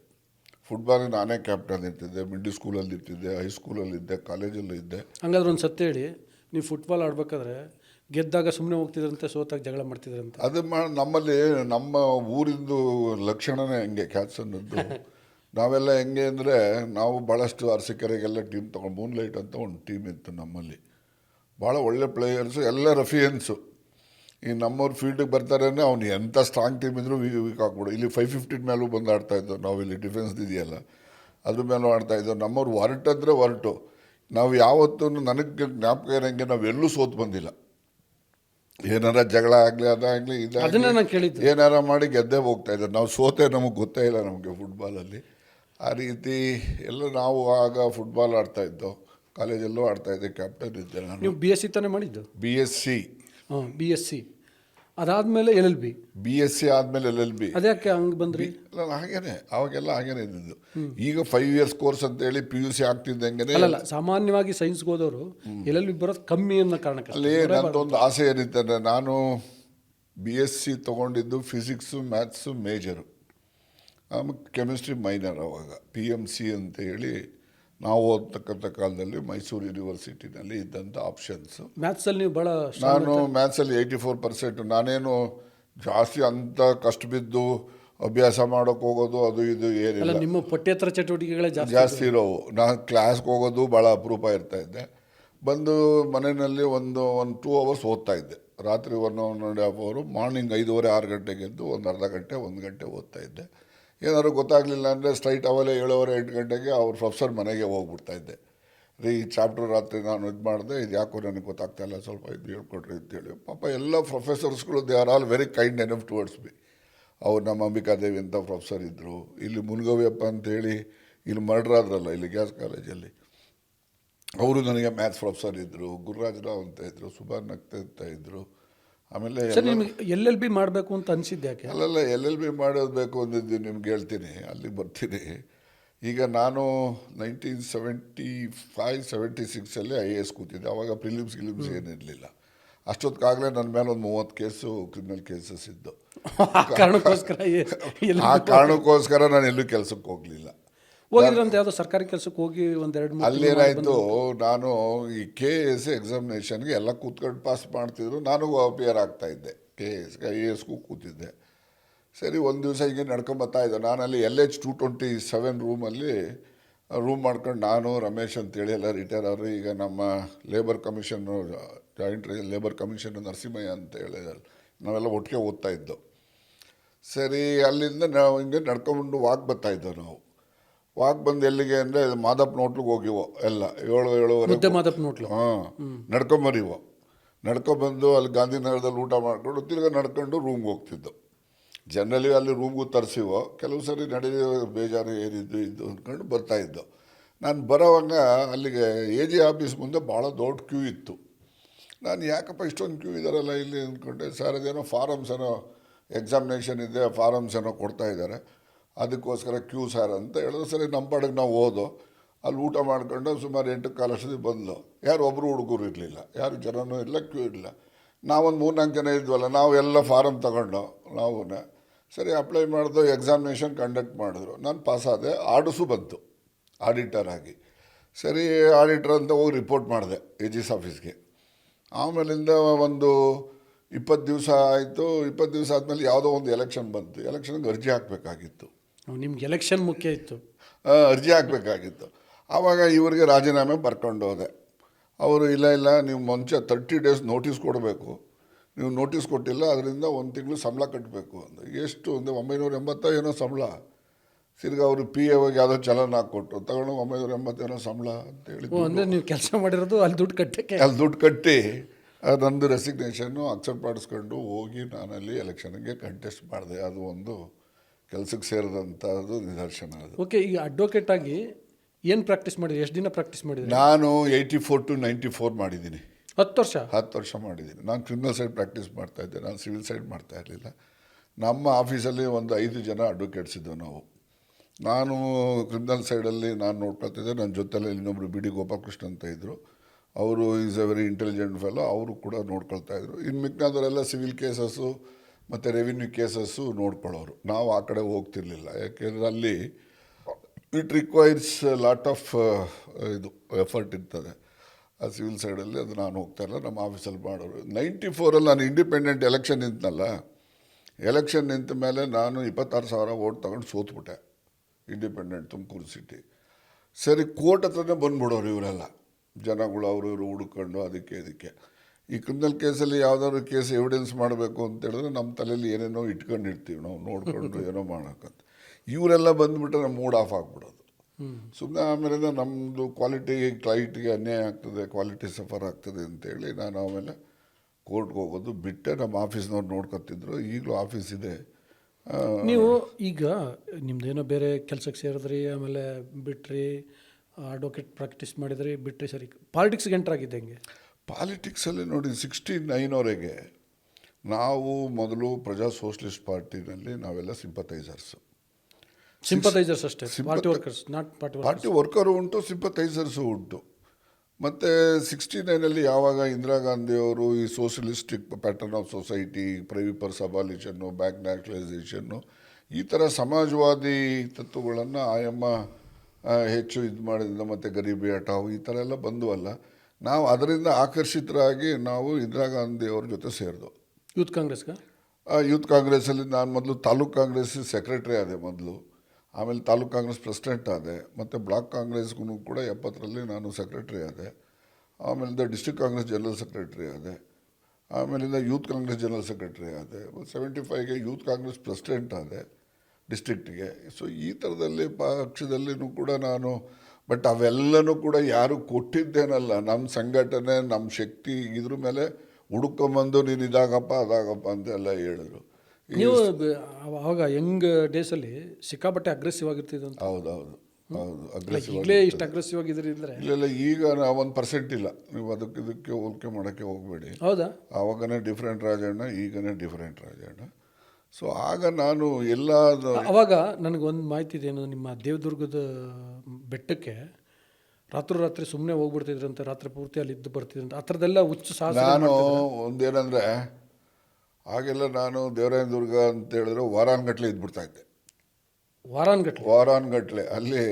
ಫುಟ್ಬಾಲ್ ನಾನೇ ಕ್ಯಾಪ್ಟನ್ ಇರ್ತಿದ್ದೆ ಮಿಡ್ಲ್ ಸ್ಕೂಲಲ್ಲಿ ಇರ್ತಿದ್ದೆ ಹೈಸ್ಕೂಲಲ್ಲಿ ಇದ್ದೆ ಕಾಲೇಜಲ್ಲೂ ಇದ್ದೆ. ಹಂಗಾದ್ರೆ ಒಂದು ಸತ್ಯ ಹೇಳಿ. ನೀವು ಫುಟ್ಬಾಲ್ ಆಡ್ಬೇಕಾದ್ರೆ ಗೆದ್ದಾಗ ಸುಮ್ಮನೆ ಹೋಗ್ತಿದ್ರಂತೆ ಸೋತಾಗ ಜಗಳ ಮಾಡ್ತಿದ್ರಂತೆ. ಅದು ಮಾ ನಮ್ಮಲ್ಲಿ ನಮ್ಮ ಊರಿಂದು ಲಕ್ಷಣನೇ ಹೆಂಗೆ ಕ್ಯಾಚ್ ಅನ್ನೋದು ನಾವೆಲ್ಲ ಹೆಂಗೆ ಅಂದರೆ ನಾವು ಭಾಳಷ್ಟು ಅರಸಿಕೆರೆಗೆಲ್ಲ ಟೀಮ್ ತೊಗೊಂಡು ಮೂನ್ ಲೈಟ್ ಅಂತ ಒಂದು ಟೀಮ್ ಇತ್ತು ನಮ್ಮಲ್ಲಿ. ಭಾಳ ಒಳ್ಳೆ ಪ್ಲೇಯರ್ಸು ಎಲ್ಲ ರಫಿಯನ್ಸು ಈ ನಮ್ಮವ್ರು ಫೀಲ್ಡಿಗೆ ಬರ್ತಾರೆ ಅವ್ನು ಎಂಥ ಸ್ಟ್ರಾಂಗ್ ಟೀಮ್ ಇದ್ರೂ ವೀಕ್ ಹಾಕ್ಬಿಡು ಇಲ್ಲಿ ಫೈವ್ ಫಿಫ್ಟೀನ್ ಮೇಲೂ ಬಂದು ಆಡ್ತಾ ಇದ್ದೋ ನಾವು ಇಲ್ಲಿ ಡಿಫೆನ್ಸ್ ಇದೆಯಲ್ಲ. ಅದ್ರ ಮೇಲೂ ಆಡ್ತಾಯಿದ್ದೋ ನಮ್ಮವ್ರು ಹೊರಟಂದರೆ ಹೊರಟು. ನಾವು ಯಾವತ್ತೂ ನನಗೆ ಜ್ಞಾಪಕ ಇರೋಂಗೆ ನಾವು ಎಲ್ಲೂ ಸೋತು ಬಂದಿಲ್ಲ. ಏನಾರ ಜಗಳ ಆಗಲಿ ಅದಾಗಲಿ ಅದನ್ನೇ ಇದಾಗಲಿ ಏನಾರ ಮಾಡಿ ಗೆದ್ದೇ ಹೋಗ್ತಾ ಇದ್ದಾರೆ. ನಾವು ಸೋತೆ ನಮಗೆ ಗೊತ್ತೇ ಇಲ್ಲ ನಮಗೆ ಫುಟ್ಬಾಲಲ್ಲಿ ಆ ರೀತಿ ಎಲ್ಲ ನಾವು ಆಗ ಫುಟ್ಬಾಲ್ ಆಡ್ತಾ ಇದ್ದೋ ಕಾಲೇಜಲ್ಲೂ ಆಡ್ತಾ ಇದ್ದೆ ಕ್ಯಾಪ್ಟನ್ ಇದ್ದೆ ನಾನು. ನೀವು ಬಿ ಎಸ್ ಸಿ ತಾನೇ ಮಾಡಿದ್ದು? ಬಿ ಎಸ್ ಸಿ ಹಾಂ ಬಿ ಎಸ್ ಸಿ ಅದಾದಮೇಲೆ L L B. B S C ಆದ್ಮೇಲೆ ಎಲ್ ಎಲ್ ಬಿ. ಅದ್ಯಾಕೆ ಹಂಗೆ ಬಂದ್ರಿ? ಇಲ್ಲ ಹಾಗೇನೆ ಅವಾಗೆಲ್ಲ ಹಾಗೇನೆ ಇದ್ದಿದ್ದು. ಈಗ ಫೈವ್ ಇಯರ್ಸ್ ಕೋರ್ಸ್ ಅಂತೇಳಿ ಪಿ ಯು ಸಿ ಆಗ್ತಿದ್ದಂಗೆ ಅಲ್ಲ ಸಾಮಾನ್ಯವಾಗಿ ಸೈನ್ಸ್ಗೆ ಹೋದವರು ಎಲ್ ಎಲ್ ಬಿ ಬರೋದು ಕಮ್ಮಿ ಅನ್ನೋ ಕಾರಣಕ್ಕೆ. ಅಲ್ಲಿ ನಂದೊಂದು ಆಸೆ ಏನಿತ್ತಂದರೆ ನಾನು ಬಿ ಎಸ್ ಸಿ ತೊಗೊಂಡಿದ್ದು ಫಿಸಿಕ್ಸು ಮ್ಯಾಥ್ಸು ಮೇಜರು ಆಮೇಲೆ ಕೆಮಿಸ್ಟ್ರಿ ಮೈನರ್ ಅವಾಗ ಪಿ ಎಂ ಸಿ ಅಂತ ಹೇಳಿ ನಾವು ಓದ್ತಕ್ಕಂಥ ಕಾಲದಲ್ಲಿ ಮೈಸೂರು ಯೂನಿವರ್ಸಿಟಿನಲ್ಲಿ ಇದ್ದಂಥ ಆಪ್ಷನ್ಸು ಮ್ಯಾಥ್ಸಲ್ಲಿ ನೀವು ಭಾಳ ನಾನು ಮ್ಯಾಥ್ಸಲ್ಲಿ ಏಯ್ಟಿ ಫೋರ್ ಪರ್ಸೆಂಟ್ ನಾನೇನು ಜಾಸ್ತಿ ಅಂತ ಕಷ್ಟ ಬಿದ್ದು ಅಭ್ಯಾಸ ಮಾಡೋಕೆ ಹೋಗೋದು ಅದು ಇದು ಏನಿಲ್ಲ. ನಿಮ್ಮ ಪಠ್ಯೇತರ ಚಟುವಟಿಕೆಗಳೇ ಜಾಸ್ತಿ ಜಾಸ್ತಿ ಇರೋವು. ನಾನು ಕ್ಲಾಸ್ಗೆ ಹೋಗೋದು ಭಾಳ ಅಪರೂಪ ಇರ್ತಾ ಇದ್ದೆ. ಬಂದು ಮನೆಯಲ್ಲಿ ಒಂದು ಒಂದು ಟೂ ಅವರ್ಸ್ ಓದ್ತಾ ಇದ್ದೆ. ರಾತ್ರಿ ಒನ್ ಒನ್ ಆ್ಯಂಡ್ ಹಾಫ್ ಅವರು ಮಾರ್ನಿಂಗ್ ಐದೂವರೆ ಆರು ಗಂಟೆಗೆ ಎದ್ದು ಒಂದು ಅರ್ಧ ಗಂಟೆ ಒಂದು ಗಂಟೆ ಓದ್ತಾ ಇದ್ದೆ. ಏನಾದ್ರು ಗೊತ್ತಾಗಲಿಲ್ಲ ಅಂದರೆ ಸ್ಟ್ರೈಟ್ ಅವಲೇ ಏಳುವರೆ, ಎಂಟು ಗಂಟೆಗೆ ಅವ್ರ ಪ್ರೊಫೆಸರ್ ಮನೆಗೆ ಹೋಗ್ಬಿಡ್ತಾ ಇದ್ದೆ. ರೀ ಈ ಚಾಪ್ಟರ್ ರಾತ್ರಿ ನಾನು ಇದು ಮಾಡಿದೆ, ಇದು ಯಾಕೋ ನನಗೆ ಗೊತ್ತಾಗ್ತಾ ಇಲ್ಲ, ಸ್ವಲ್ಪ ಇದು ಹೇಳ್ಕೊಡ್ರಿ ಅಂತೇಳಿ ಪಾಪ ಎಲ್ಲ ಪ್ರೊಫೆಸರ್ಸ್ಗಳು they are all very kind enough towards me ಅವ್ರು ನಮ್ಮ ಅಂಬಿಕಾದೇವಿ ಅಂತ ಪ್ರೊಫೆಸರ್ ಇದ್ದರು ಇಲ್ಲಿ ಮುನ್ಗವ್ಯಪ್ಪ ಅಂತೇಳಿ ಇಲ್ಲಿ ಮರ್ಡ್ರ್ ಆದ್ರಲ್ಲ, ಇಲ್ಲಿ ಗ್ಯಾಸ್ ಕಾಲೇಜಲ್ಲಿ. ಅವರು ನನಗೆ ಮ್ಯಾಥ್ಸ್ ಪ್ರೊಫೆಸರ್ ಇದ್ದರು ಗುರುರಾಜರಾವ್ ಅಂತ ಇದ್ದರು ಸುಭಾನ್ ನಕ್ತೆ ಅಂತ ಇದ್ದರು ಆಮೇಲೆ ಸರ್ ನಿಮಗೆ ಎಲ್ ಎಲ್ ಬಿ ಮಾಡಬೇಕು ಅಂತ ಅನಿಸಿದ್ದು ಯಾಕೆ? ಅಲ್ಲೆಲ್ಲ ಎಲ್ ಎಲ್ ಬಿ ಮಾಡೋದು ಅಂದಿದ್ದು ನಿಮ್ಗೆ ಹೇಳ್ತೀನಿ ಅಲ್ಲಿ ಬರ್ತೀನಿ. ಈಗ ನಾನು ನೈನ್ಟೀನ್ ಸೆವೆಂಟಿ ಫೈವ್ ಸೆವೆಂಟಿ ಸಿಕ್ಸಲ್ಲಿ ಐ ಎ ಎಸ್ ಕೂತಿದ್ದೆ. ಆವಾಗ ಪ್ರಿಲಿಮ್ಸ್ ಗಿಲಿಮ್ಸ್ ಏನಿರಲಿಲ್ಲ. ಅಷ್ಟೊತ್ತಿಗಾಗಲೇ ನನ್ನ ಮೇಲೆ ಒಂದು ಮೂವತ್ತು ಕೇಸು ಕ್ರಿಮಿನಲ್ ಕೇಸಸ್ ಇದ್ದು. ಕಾರಣಕ್ಕೋಸ್ಕರ ಆ ಕಾರಣಕ್ಕೋಸ್ಕರ ನಾನು ಎಲ್ಲೂ ಕೆಲಸಕ್ಕೆ ಹೋಗಲಿಲ್ಲ. ಹೋಗಿದ್ರಂತ ಯಾವುದೋ ಸರ್ಕಾರಿ ಕೆಲಸಕ್ಕೆ ಹೋಗಿ ಒಂದೆರಡು ಅಲ್ಲೇನಾಯಿತು ನಾನು ಈ ಕೆ ಎಸ್ ಎಕ್ಸಾಮಿನೇಷನ್ಗೆ ಎಲ್ಲ ಕೂತ್ಕೊಂಡು ಪಾಸ್ ಮಾಡ್ತಿದ್ರು. ನಾನು ಅಪಿಯರ್ ಆಗ್ತಾ ಇದ್ದೆ. ಕೆ ಎಸ್ ಐ ಎ ಎಸ್ಗೂ ಕೂತಿದ್ದೆ. ಸರಿ ಒಂದು ದಿವಸ ಹಿಂಗೆ ನಡ್ಕೊಂಬತ್ತಾ ಇದ್ದೆ. ನಾನು ಅಲ್ಲಿ L H two twenty seven ರೂಮಲ್ಲಿ ರೂಮ್ ಮಾಡ್ಕೊಂಡು ನಾನು ರಮೇಶ್ ಅಂತೇಳಿ ಎಲ್ಲ ರಿಟೈರ್ ಅವರು ಈಗ ನಮ್ಮ labour commission joint labour commission Narasimhaiah ಅಂತ ಹೇಳಿದ್ರು ನಾವೆಲ್ಲ ಒಟ್ಟಿಗೆ ಓದ್ತಾ ಇದ್ದೋ. ಸರಿ ಅಲ್ಲಿಂದ ನಾವು ಹಿಂಗೆ ನಡ್ಕೊಂಡು ವಾಕ್ ಬರ್ತಾ ಇದ್ದೋ ನಾವು. ವಾಕ್ ಬಂದು ಎಲ್ಲಿಗೆ ಅಂದರೆ ಮಾದಪ್ಪ ನೋಟ್ಲಿಗೆ ಹೋಗಿವೋ ಎಲ್ಲ ಏಳು ಏಳುವರೆ ಮಾದಪ್ಪ ನೋಟ್ಲು. ಹಾಂ ನಡ್ಕೊಂಬರಿವೋ ನಡ್ಕೊಂಬಂದು ಅಲ್ಲಿ ಗಾಂಧಿನಗರದಲ್ಲಿ ಊಟ ಮಾಡಿಕೊಂಡು ತಿರ್ಗಿ ನಡ್ಕೊಂಡು ರೂಮ್ಗೆ ಹೋಗ್ತಿದ್ದೋ. ಜನರಲಿ ಅಲ್ಲಿ ರೂಮ್ಗೂ ತರಿಸಿವೋ ಕೆಲವು ಸರಿ ನಡೆಯೋ ಬೇಜಾರು ಏನಿದ್ದು ಇದ್ದು ಅಂದ್ಕೊಂಡು ಬರ್ತಾ ಇದ್ದೋ. ನಾನು ಬರೋವಾಗ ಅಲ್ಲಿಗೆ ಎ ಜಿ ಆಫೀಸ್ ಮುಂದೆ ಭಾಳ ದೊಡ್ಡ ಕ್ಯೂ ಇತ್ತು. ನಾನು ಯಾಕಪ್ಪ ಇಷ್ಟೊಂದು ಕ್ಯೂ ಇದ್ದಾರಲ್ಲ ಇಲ್ಲಿ ಅಂದ್ಕೊಂಡೆ ಸರ್ ಅದೇನೋ ಫಾರಮ್ಸ್ ಏನೋ ಎಕ್ಸಾಮಿನೇಷನ್ ಇದೆ ಫಾರಮ್ಸ್ ಏನೋ ಕೊಡ್ತಾ ಇದ್ದಾರೆ ಅದಕ್ಕೋಸ್ಕರ ಕ್ಯೂ ಸರ್ ಅಂತ ಹೇಳಿದ್ರು. ಸರಿ, ನಮ್ಮ ಪಾಡಿಗೆ ನಾವು ಓದೋ ಅಲ್ಲಿ ಊಟ ಮಾಡ್ಕೊಂಡು ಸುಮಾರು ಎಂಟು ಕಾಲಷ್ಟು ಬಂದು. ಯಾರು ಒಬ್ಬರು ಹುಡುಗರು ಇರಲಿಲ್ಲ, ಯಾರು ಜನನೂ ಇಲ್ಲ, ಕ್ಯೂ ಇಲ್ಲ. ನಾವೊಂದು ಮೂರ್ನಾಲ್ಕು ಜನ ಇದ್ವಲ್ಲ, ನಾವು ಎಲ್ಲ ಫಾರಮ್ ತಗೊಂಡು ನಾವು ಸರಿ ಅಪ್ಲೈ ಮಾಡಿದ್ರು ಎಕ್ಸಾಮಿನೇಷನ್ ಕಂಡಕ್ಟ್ ಮಾಡಿದ್ರು. ನಾನು ಪಾಸ್ ಆದೆ ಆರ್ಡರ್ಸು ಬಂತು ಆಡಿಟರ್ ಆಗಿ. ಸರಿ ಆಡಿಟರ್ ಅಂತ ಹೋಗಿ ರಿಪೋರ್ಟ್ ಮಾಡಿದೆ ಎ ಜಿಸ್ ಆಫೀಸ್ಗೆ ಆಮೇಲಿಂದ ಒಂದು ಇಪ್ಪತ್ತು ದಿವಸ ಆಯಿತು, ಇಪ್ಪತ್ತು ದಿವಸ ಆದಮೇಲೆ ಯಾವುದೋ ಒಂದು ಎಲೆಕ್ಷನ್ ಬಂತು. ಎಲೆಕ್ಷನ್ಗೆ ಅರ್ಜಿ ಹಾಕಬೇಕಾಗಿತ್ತು. ನಿಮ್ಗೆ ಎಲೆಕ್ಷನ್ ಮುಖ್ಯ ಇತ್ತು. ಅರ್ಜಿ ಹಾಕಬೇಕಾಗಿತ್ತು. ಆವಾಗ ಇವರಿಗೆ ರಾಜೀನಾಮೆ ಬರ್ಕೊಂಡು ಹೋದೆ. ಅವರು ಇಲ್ಲ ಇಲ್ಲ ನೀವು ಮುಂಚೆ ತರ್ಟಿ ಡೇಸ್ ನೋಟಿಸ್ ಕೊಡಬೇಕು. ನೀವು ನೋಟಿಸ್ ಕೊಟ್ಟಿಲ್ಲ ಅದರಿಂದ ಒಂದು ತಿಂಗಳು ಸಂಬಳ ಕಟ್ಟಬೇಕು ಅಂತ. ಎಷ್ಟು ಒಂದು ಒಂಬೈನೂರ ಎಂಬತ್ತ ಏನೋ ಸಂಬಳ. ತಿರ್ಗಿ ಅವರು ಪಿ ಎ ಹೋಗಿ ಯಾವುದೋ ಚಲನ ಹಾಕ್ಕೊಟ್ಟು ತಗೊಂಡು ಒಂಬೈನೂರ ಎಂಬತ್ತೇನೋ ಸಂಬಳ ಅಂತ ಹೇಳಿ ಅಂದರೆ ನೀವು ಕೆಲಸ ಮಾಡಿರೋದು ಅಲ್ಲಿ ದುಡ್ಡು ಕಟ್ಟಕ್ಕೆ? ಅಲ್ಲಿ ದುಡ್ಡು ಕಟ್ಟಿ ಅದೊಂದು ನಂದು ರೆಸಿಗ್ನೇಷನ್ನು ಅಕ್ಸೆಪ್ಟ್ ಮಾಡಿಸ್ಕೊಂಡು ಹೋಗಿ ನಾನಲ್ಲಿ ಎಲೆಕ್ಷನ್ಗೆ ಕಂಟೆಸ್ಟ್ ಮಾಡಿದೆ. ಅದು ಒಂದು ಕೆಲಸಕ್ಕೆ ಸೇರಿದಂಥದ್ದು ನಿದರ್ಶನ ಅದು. ಓಕೆ ಈಗ ಅಡ್ವೊಕೇಟ್ ಆಗಿ ಏನು ಪ್ರಾಕ್ಟೀಸ್ ಮಾಡಿದ್ರಿ? ಎಷ್ಟು ದಿನ ಪ್ರಾಕ್ಟೀಸ್ ಮಾಡಿದ್ರಿ? ನಾನು eighty four to ninety four ಮಾಡಿದ್ದೀನಿ. ಹತ್ತು ವರ್ಷ? ಹತ್ತು ವರ್ಷ ಮಾಡಿದ್ದೀನಿ. ನಾನು ಕ್ರಿಮಿನಲ್ ಸೈಡ್ ಪ್ರಾಕ್ಟೀಸ್ ಮಾಡ್ತಾ ಇದ್ದೆ. ನಾನು ಸಿವಿಲ್ ಸೈಡ್ ಮಾಡ್ತಾ ಇರಲಿಲ್ಲ. ನಮ್ಮ ಆಫೀಸಲ್ಲಿ ಒಂದು ಐದು ಜನ ಅಡ್ವೊಕೇಟ್ಸ್ ಇದ್ದೆವು ನಾವು. ನಾನು ಕ್ರಿಮಿನಲ್ ಸೈಡಲ್ಲಿ ನಾನು ನೋಡ್ಕೊಳ್ತಿದ್ದೆ ನನ್ನ ಜೊತೆಲಿ ಇನ್ನೊಬ್ಬರು ಬಿ ಡಿ ಗೋಪಾಲಕೃಷ್ಣ ಅಂತ ಇದ್ದರು ಅವರು is a very intelligent fellow ಅವರು ಕೂಡ ನೋಡ್ಕೊಳ್ತಾ ಇದ್ರು. ಇನ್ನು ಮಿಕ್ಕನಾದವರೆಲ್ಲ ಸಿವಿಲ್ ಕೇಸಸ್ಸು ಮತ್ತು ರೆವಿನ್ಯೂ ಕೇಸಸ್ಸು ನೋಡ್ಕೊಳ್ಳೋರು. ನಾವು ಆ ಕಡೆ ಹೋಗ್ತಿರ್ಲಿಲ್ಲ. ಯಾಕೆಂದರೆ ಅಲ್ಲಿ ಇಟ್ ರಿಕ್ವೈರ್ಸ್ ಲಾಟ್ ಆಫ್ ಇದು ಎಫರ್ಟ್ ಇರ್ತದೆ. ಆ ಸಿವಿಲ್ ಸೈಡಲ್ಲಿ ಅದು ನಾನು ಹೋಗ್ತಾ ಇಲ್ಲ ನಮ್ಮ ಆಫೀಸಲ್ಲಿ ಮಾಡೋರು. ನೈಂಟಿ ಫೋರಲ್ಲಿ ನಾನು ಇಂಡಿಪೆಂಡೆಂಟ್ ಎಲೆಕ್ಷನ್ ನಿಂತನಲ್ಲ ಎಲೆಕ್ಷನ್ ನಿಂತ ಮೇಲೆ ನಾನು ಇಪ್ಪತ್ತಾರು ಸಾವಿರ ಓಟ್ ತೊಗೊಂಡು ಸೋತ್ಬಿಟ್ಟೆ ಇಂಡಿಪೆಂಡೆಂಟ್ ತುಮಕೂರು ಸಿಟಿ ಸರಿ, ಕೋರ್ಟ್ ಹತ್ರನೇ ಬಂದ್ಬಿಡೋರು ಇವರೆಲ್ಲ. ಜನಗಳು ಅವರು ಇವರು ಹುಡ್ಕೊಂಡು ಅದಕ್ಕೆ ಇದಕ್ಕೆ. ಈ ಕ್ರಿಮಿನಲ್ ಕೇಸಲ್ಲಿ ಯಾವ್ದಾದ್ರು ಕೇಸ್ ಎವಿಡೆನ್ಸ್ ಮಾಡಬೇಕು ಅಂತ ಹೇಳಿದ್ರೆ ನಮ್ಮ ತಲೆಯಲ್ಲಿ ಏನೇನೋ ಇಟ್ಕೊಂಡಿರ್ತೀವಿ ನಾವು ನೋಡ್ಕೊಂಡು ಏನೋ ಮಾಡೋಕ್ಕಂತ ಇವರೆಲ್ಲ ಬಂದುಬಿಟ್ರೆ ನಮ್ಮ ಮೂಡ್ ಆಫ್ ಆಗಿಬಿಡೋದು. ಸುಮ್ಮನೆ ಆಮೇಲೆ ನಮ್ಮದು ಕ್ವಾಲಿಟಿ ಕ್ಲೈಂಟ್ಗೆ ಅನ್ಯಾಯ ಆಗ್ತದೆ ಕ್ವಾಲಿಟಿ ಸಫರ್ ಆಗ್ತದೆ ಅಂತೇಳಿ ನಾನು ಆಮೇಲೆ ಕೋರ್ಟ್ಗೆ ಹೋಗೋದು ಬಿಟ್ಟೆ ನಮ್ಮ ಆಫೀಸ್ನವ್ರು ನೋಡ್ಕೊತಿದ್ರು ಈಗಲೂ ಆಫೀಸ್ ಇದೆ. ನೀವು ಈಗ ನಿಮ್ಮದೇನೋ ಬೇರೆ ಕೆಲಸಕ್ಕೆ ಸೇರಿದ್ರಿ ಆಮೇಲೆ ಬಿಟ್ರಿ ಅಡ್ವೊಕೇಟ್ ಪ್ರಾಕ್ಟೀಸ್ ಮಾಡಿದ್ರಿ ಬಿಟ್ರಿ ಸರಿ. ಪಾಲಿಟಿಕ್ಸ್ಗೆ ಎಂಟರ್ ಆಗಿದ್ದೆ ಹೆಂಗೆ? ಪಾಲಿಟಿಕ್ಸಲ್ಲಿ ನೋಡಿ ಸಿಕ್ಸ್ಟಿ ನೈನ್ವರೆಗೆ ನಾವು ಮೊದಲು ಪ್ರಜಾ ಸೋಷಲಿಸ್ಟ್ ಪಾರ್ಟಿನಲ್ಲಿ ನಾವೆಲ್ಲ ಸಿಂಪತೈಸರ್ಸು ಸಿಂಪತೈಸರ್ಸ್ ಅಷ್ಟೇ party workers not party party worker ಉಂಟು ಸಿಂಪತೈಸರ್ಸು ಉಂಟು. ಮತ್ತು ಸಿಕ್ಸ್ಟಿ ನೈನಲ್ಲಿ ಯಾವಾಗ ಇಂದಿರಾ ಗಾಂಧಿಯವರು ಈ socialistic pattern of society privy purse ಸಬಾಲಿಷನ್ನು bank ನ್ಯಾಷನಲೈಸೇಷನ್ನು ಈ ಥರ ಸಮಾಜವಾದಿ ತತ್ವಗಳನ್ನು ಆಯಮ್ಮ ಹೆಚ್ಚು ಇದು ಮಾಡಿದ್ರಿಂದ ಮತ್ತು ಗರೀಬಿ ಹಠಾವು ಈ ಥರ ಎಲ್ಲ ಬಂದುವಲ್ಲ. ನಾವು ಅದರಿಂದ ಆಕರ್ಷಿತರಾಗಿ ನಾವು ಇಂದಿರಾ ಗಾಂಧಿಯವ್ರ ಜೊತೆ ಸೇರಿದು. ಯೂತ್ ಕಾಂಗ್ರೆಸ್ಗೆ? ಯೂತ್ ಕಾಂಗ್ರೆಸ್ಸಲ್ಲಿ ನಾನು ಮೊದಲು ತಾಲೂಕ್ ಕಾಂಗ್ರೆಸ್ ಸೆಕ್ರೆಟ್ರಿ ಆದೆ ಮೊದಲು. ಆಮೇಲೆ ತಾಲೂಕ್ ಕಾಂಗ್ರೆಸ್ ಪ್ರೆಸಿಡೆಂಟ್ ಆದೆ. ಮತ್ತು ಬ್ಲಾಕ್ ಕಾಂಗ್ರೆಸ್ಗೂ ಕೂಡ ಎಪ್ಪತ್ತರಲ್ಲಿ ನಾನು ಸೆಕ್ರೆಟ್ರಿ ಆದೆ. ಆಮೇಲಿಂದ ಡಿಸ್ಟ್ರಿಕ್ಟ್ ಕಾಂಗ್ರೆಸ್ ಜನರಲ್ ಸೆಕ್ರೆಟ್ರಿ ಆದೆ. ಆಮೇಲಿಂದ ಯೂತ್ ಕಾಂಗ್ರೆಸ್ ಜನರಲ್ ಸೆಕ್ರೆಟ್ರಿ ಆದೆ. ಸೆವೆಂಟಿ ಫೈವ್ಗೆ ಯೂತ್ ಕಾಂಗ್ರೆಸ್ ಪ್ರೆಸಿಡೆಂಟ್ ಆದೆ ಡಿಸ್ಟ್ರಿಕ್ಟಿಗೆ. ಸೊ ಈ ಥರದಲ್ಲಿ ಪಕ್ಷದಲ್ಲಿಯೂ ಕೂಡ ನಾನು ಬಟ್ ಅವೆಲ್ಲನೂ ಕೂಡ ಯಾರು ಕೊಟ್ಟಿದ್ದೇನಲ್ಲ ನಮ್ಮ ಸಂಘಟನೆ ನಮ್ಮ ಶಕ್ತಿ ಇದ್ರ ಮೇಲೆ ಹುಡುಕೊಂಬಂದು ನೀನು ಇದಾಗಪ್ಪ ಅದಾಗಪ್ಪ ಅಂತೆಲ್ಲ ಹೇಳಿದ್ರು. ನೀವು ಅವಾಗ ಯಂಗ್ ಡೇಸಲ್ಲಿ ಸಿಕ್ಕಾಪಟ್ಟೆ ಅಗ್ರೆಸಿವ್ ಆಗಿರ್ತಿದ್ದು ಅಂತ ಹೌದೌದು ಹೌದು ಅಗ್ರೆಸಿವ್ ಇಲ್ಲೇ ಇಷ್ಟು ಅಗ್ರೆಸಿವ್ ಆಗಿದ್ರಿ ಅಂದರೆ? ಇಲ್ಲ ಇಲ್ಲ ಈಗ ಒಂದು ಪರ್ಸೆಂಟ್ ಇಲ್ಲ. ನೀವು ಅದಕ್ಕೆ ಇದಕ್ಕೆ ಹೋಲಿಕೆ ಮಾಡೋಕ್ಕೆ ಹೋಗಬೇಡಿ. ಹೌದಾ? ಆವಾಗನೇ ಡಿಫ್ರೆಂಟ್ ರಾಜಣ್ಣ ಈಗನೇ ಡಿಫ್ರೆಂಟ್ ರಾಜಣ್ಣ. ಸೊ ಆಗ ನಾನು ಎಲ್ಲ ಅವಾಗ ನನಗೊಂದು ಮಾಹಿತಿ ಇದೆ ಏನು ನಿಮ್ಮ ದೇವದುರ್ಗದ ಬೆಟ್ಟಕ್ಕೆ ರಾತ್ರಿ ರಾತ್ರಿ ಸುಮ್ಮನೆ ಹೋಗ್ಬಿಡ್ತಿದ್ರಂತೆ ರಾತ್ರಿ ಪೂರ್ತಿ ಅಲ್ಲಿ ಇದ್ದು ಬರ್ತಿದ್ರಂತೆ ಆ ಥರದ್ದೆಲ್ಲ ಹುಚ್ಚು ಸಾಹಸ ನಾನು ಒಂದೇನಂದರೆ ಆಗೆಲ್ಲ ನಾನು ದೇವರಾಯನ ದುರ್ಗ ಅಂತ ಹೇಳಿದ್ರೆ ವಾರಾನ್ಗಟ್ಲೆ ಇದ್ಬಿಡ್ತಾ ಇದ್ದೆ. ವಾರಾನ್ಗಟ್ಲೆ? ವಾರಾನ್ಗಟ್ಲೆ ಅಲ್ಲಿ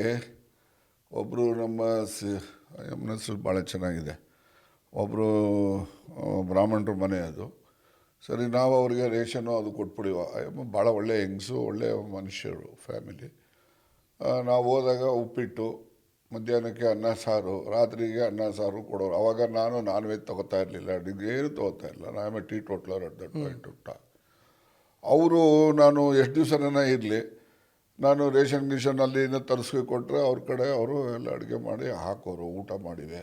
ಒಬ್ಬರು ನಮ್ಮ ಸಿ ಹೆಸರು ಭಾಳ ಚೆನ್ನಾಗಿದೆ. ಒಬ್ಬರು ಬ್ರಾಹ್ಮಣರ ಮನೆ ಅದು. ಸರಿ, ನಾವು ಅವರಿಗೆ ರೇಷನ್ನು ಅದು ಕೊಟ್ಬಿಡಿವ. ಭಾಳ ಒಳ್ಳೆ ಹೆಂಗ್ಸು ಒಳ್ಳೆಯ ಮನುಷ್ಯರು ಫ್ಯಾಮಿಲಿ. ನಾವು ಹೋದಾಗ ಉಪ್ಪಿಟ್ಟು, ಮಧ್ಯಾಹ್ನಕ್ಕೆ ಅನ್ನ ಸಾರು, ರಾತ್ರಿಗೆ ಅನ್ನ ಸಾರು ಕೊಡೋರು. ಅವಾಗ ನಾನು ನಾನ್ ವೆಜ್ ತೊಗೋತಾ ಇರಲಿಲ್ಲ. ಏನು ತೊಗೋತಾ ಇರಲಿಲ್ಲ. ಆಮೇಲೆ teetotaller at that point ಅವರು ನಾನು ಎಷ್ಟು ದಿವಸನ ಇರಲಿ, ನಾನು ರೇಷನ್ ಗಿಷನ್ ಅಲ್ಲಿಂದ ತರಿಸ್ಕೊ ಕೊಟ್ಟರೆ ಅವ್ರ ಕಡೆ ಅವರು ಎಲ್ಲ ಅಡುಗೆ ಮಾಡಿ ಹಾಕೋರು, ಊಟ ಮಾಡಿವೆ.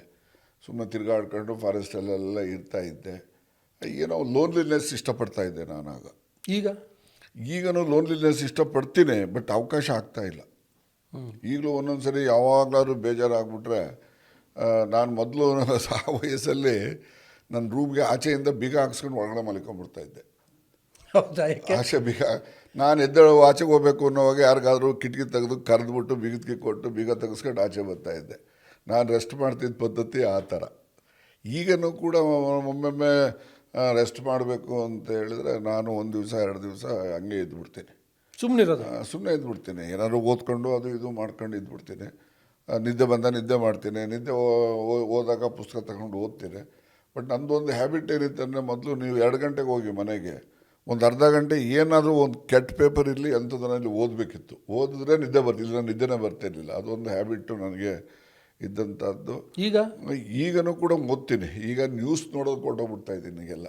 ಸುಮ್ಮನೆ ತಿರ್ಗಾಡ್ಕೊಂಡು ಫಾರೆಸ್ಟಲ್ಲೆಲ್ಲ ಇರ್ತಾ ಇದ್ದೆ. ಏನೋ ಲೋನ್ಲಿನೆಸ್ ಇಷ್ಟಪಡ್ತಾ ಇದ್ದೆ ಆಗ ಈಗ? ಈಗನೂ ಲೋನ್ಲಿನೆಸ್ ಇಷ್ಟಪಡ್ತೀನಿ ಬಟ್ ಅವಕಾಶ ಆಗ್ತಾ ಇಲ್ಲ. ಈಗಲೂ ಒಂದೊಂದು ಸರಿ ಯಾವಾಗಲಾದ್ರೂ ಬೇಜಾರಾಗ್ಬಿಟ್ರೆ ನಾನು ಮೊದಲು ಆ ವಯಸ್ಸಲ್ಲಿ ನನ್ನ ರೂಮ್ಗೆ ಆಚೆಯಿಂದ ಬೀಗ ಹಾಕ್ಸ್ಕೊಂಡು ಒಳಗಡೆ ಮಲ್ಕೊಂಡ್ಬಿಡ್ತಾ ಇದ್ದೆ. ಹೌದಾ ಆಚೆ ಬೀಗ ನಾನು ಎದ್ದೇಳು ಆಚೆಗೆ ಹೋಗ್ಬೇಕು ಅನ್ನೋವಾಗ ಯಾರಿಗಾದ್ರೂ ಕಿಟಕಿ ತೆಗೆದು ಕರೆದ್ಬಿಟ್ಟು ಬೀಗದಕ್ಕೆ ಕೊಟ್ಟು ಬೀಗ ತೆಗೆಸ್ಕೊಂಡು ಆಚೆ ಬರ್ತಾ ಇದ್ದೆ. ನಾನು ರೆಸ್ಟ್ ಮಾಡ್ತಿದ್ದ ಪದ್ಧತಿ ಆ ಥರ. ಈಗನೂ ಕೂಡ ಒಮ್ಮೊಮ್ಮೆ ರೆಸ್ಟ್ ಮಾಡಬೇಕು ಅಂತ ಹೇಳಿದ್ರೆ ನಾನು ಒಂದು ದಿವಸ ಎರಡು ದಿವಸ ಹಂಗೆ ಇದ್ಬಿಡ್ತೀನಿ. ಸುಮ್ಮನೆ ಇರೋದು? ಸುಮ್ಮನೆ ಇದ್ಬಿಡ್ತೀನಿ. ಏನಾದರೂ ಓದ್ಕೊಂಡು ಅದು ಇದು ಮಾಡ್ಕೊಂಡು ಇದ್ಬಿಡ್ತೀನಿ. ನಿದ್ದೆ ಬಂದ ನಿದ್ದೆ ಮಾಡ್ತೀನಿ. ನಿದ್ದೆ ಓದಾಗ ಪುಸ್ತಕ ತಗೊಂಡು ಓದ್ತೀನಿ. ಬಟ್ ನಂದೊಂದು ಹ್ಯಾಬಿಟ್ ಏನಿತ್ತು ಅಂದರೆ ಮೊದಲು ನೀವು ಎರಡು ಗಂಟೆಗೆ ಹೋಗಿ ಮನೆಗೆ ಒಂದು ಅರ್ಧ ಗಂಟೆ ಏನಾದರೂ ಒಂದು ಕೆಟ್ಟ ಪೇಪರ್ ಇರಲಿ ಅಂಥದ್ದನ್ನಲ್ಲಿ ಓದಬೇಕಿತ್ತು. ಓದಿದ್ರೆ ನಿದ್ದೆ ಬರ್ತಿಲ್ಲ ನಿದ್ದೆನೇ ಬರ್ತಿರಲಿಲ್ಲ ಅದೊಂದು ಹ್ಯಾಬಿಟ್ಟು ನನಗೆ ಇದ್ದಂಥದ್ದು ಈಗ? ಈಗನೂ ಕೂಡ ಓದ್ತೀನಿ ಈಗ ನ್ಯೂಸ್ ನೋಡೋದು ಕೊಟ್ಟೋಗ್ಬಿಡ್ತಾ ಇದ್ದೀನಿ ಈಗೆಲ್ಲ.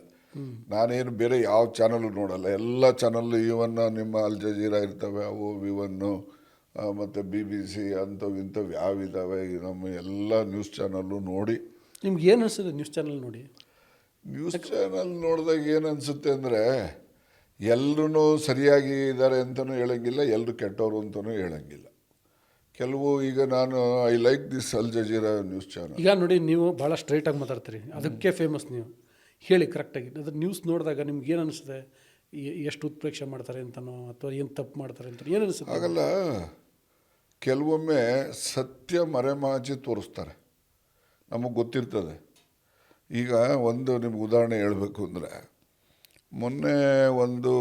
ನಾನೇನು ಬೇರೆ ಯಾವ ಚಾನಲ್ಲು ನೋಡಲ್ಲ. ಎಲ್ಲ ಚಾನಲ್ ಇವನ್ ನಿಮ್ಮ ಅಲ್ ಜಜೀರಾ ಇರ್ತವೆ ಅವು ಇವನ್ನು ಮತ್ತು ಬಿ ಬಿ ಸಿ ಅಂಥವು ಇಂಥವು ಯಾವಿದ್ದಾವೆ ನಮ್ಮ ಎಲ್ಲ ನ್ಯೂಸ್ ಚಾನಲ್ಲು ನೋಡಿ. ನಿಮ್ಗೆ ಏನು ಅನಿಸ್ತದೆ ನ್ಯೂಸ್ ಚಾನಲ್ ನೋಡಿ? ನ್ಯೂಸ್ ಚಾನಲ್ ನೋಡಿದಾಗ ಏನು ಅನಿಸುತ್ತೆ ಅಂದರೆ ಎಲ್ಲರೂ ಸರಿಯಾಗಿ ಇದ್ದಾರೆ ಅಂತಲೂ ಹೇಳಂಗಿಲ್ಲ ಎಲ್ಲರೂ ಕೆಟ್ಟವರು ಅಂತಲೂ ಹೇಳಂಗಿಲ್ಲ. ಕೆಲವು ಈಗ ನಾನು I like this Al Jazeera news channel ಈಗ ನೋಡಿ ನೀವು ಭಾಳ ಸ್ಟ್ರೈಟಾಗಿ ಮಾತಾಡ್ತೀರಿ. ಅದಕ್ಕೆ ಫೇಮಸ್ ನೀವು. ಹೇಳಿ ಕರೆಕ್ಟಾಗಿ ಅದ್ರ ನ್ಯೂಸ್ ನೋಡಿದಾಗ ನಿಮ್ಗೆ ಏನು ಅನಿಸುತ್ತೆ? ಎಷ್ಟು ಉತ್ಪ್ರೇಕ್ಷೆ ಮಾಡ್ತಾರೆ ಅಂತನೋ ಅಥವಾ ಏನು ತಪ್ಪು ಮಾಡ್ತಾರೆ ಅಂತ ಏನು ಅನಿಸುತ್ತೆ? ಆಗಲ್ಲ ಕೆಲವೊಮ್ಮೆ ಸತ್ಯ ಮರೆಮಾಚಿ ತೋರಿಸ್ತಾರೆ. ನಮಗೆ ಗೊತ್ತಿರ್ತದೆ. ಈಗ ಒಂದು ನಿಮ್ಗೆ ಉದಾಹರಣೆ ಹೇಳಬೇಕು ಅಂದರೆ ಮೊನ್ನೆ ಒಂದು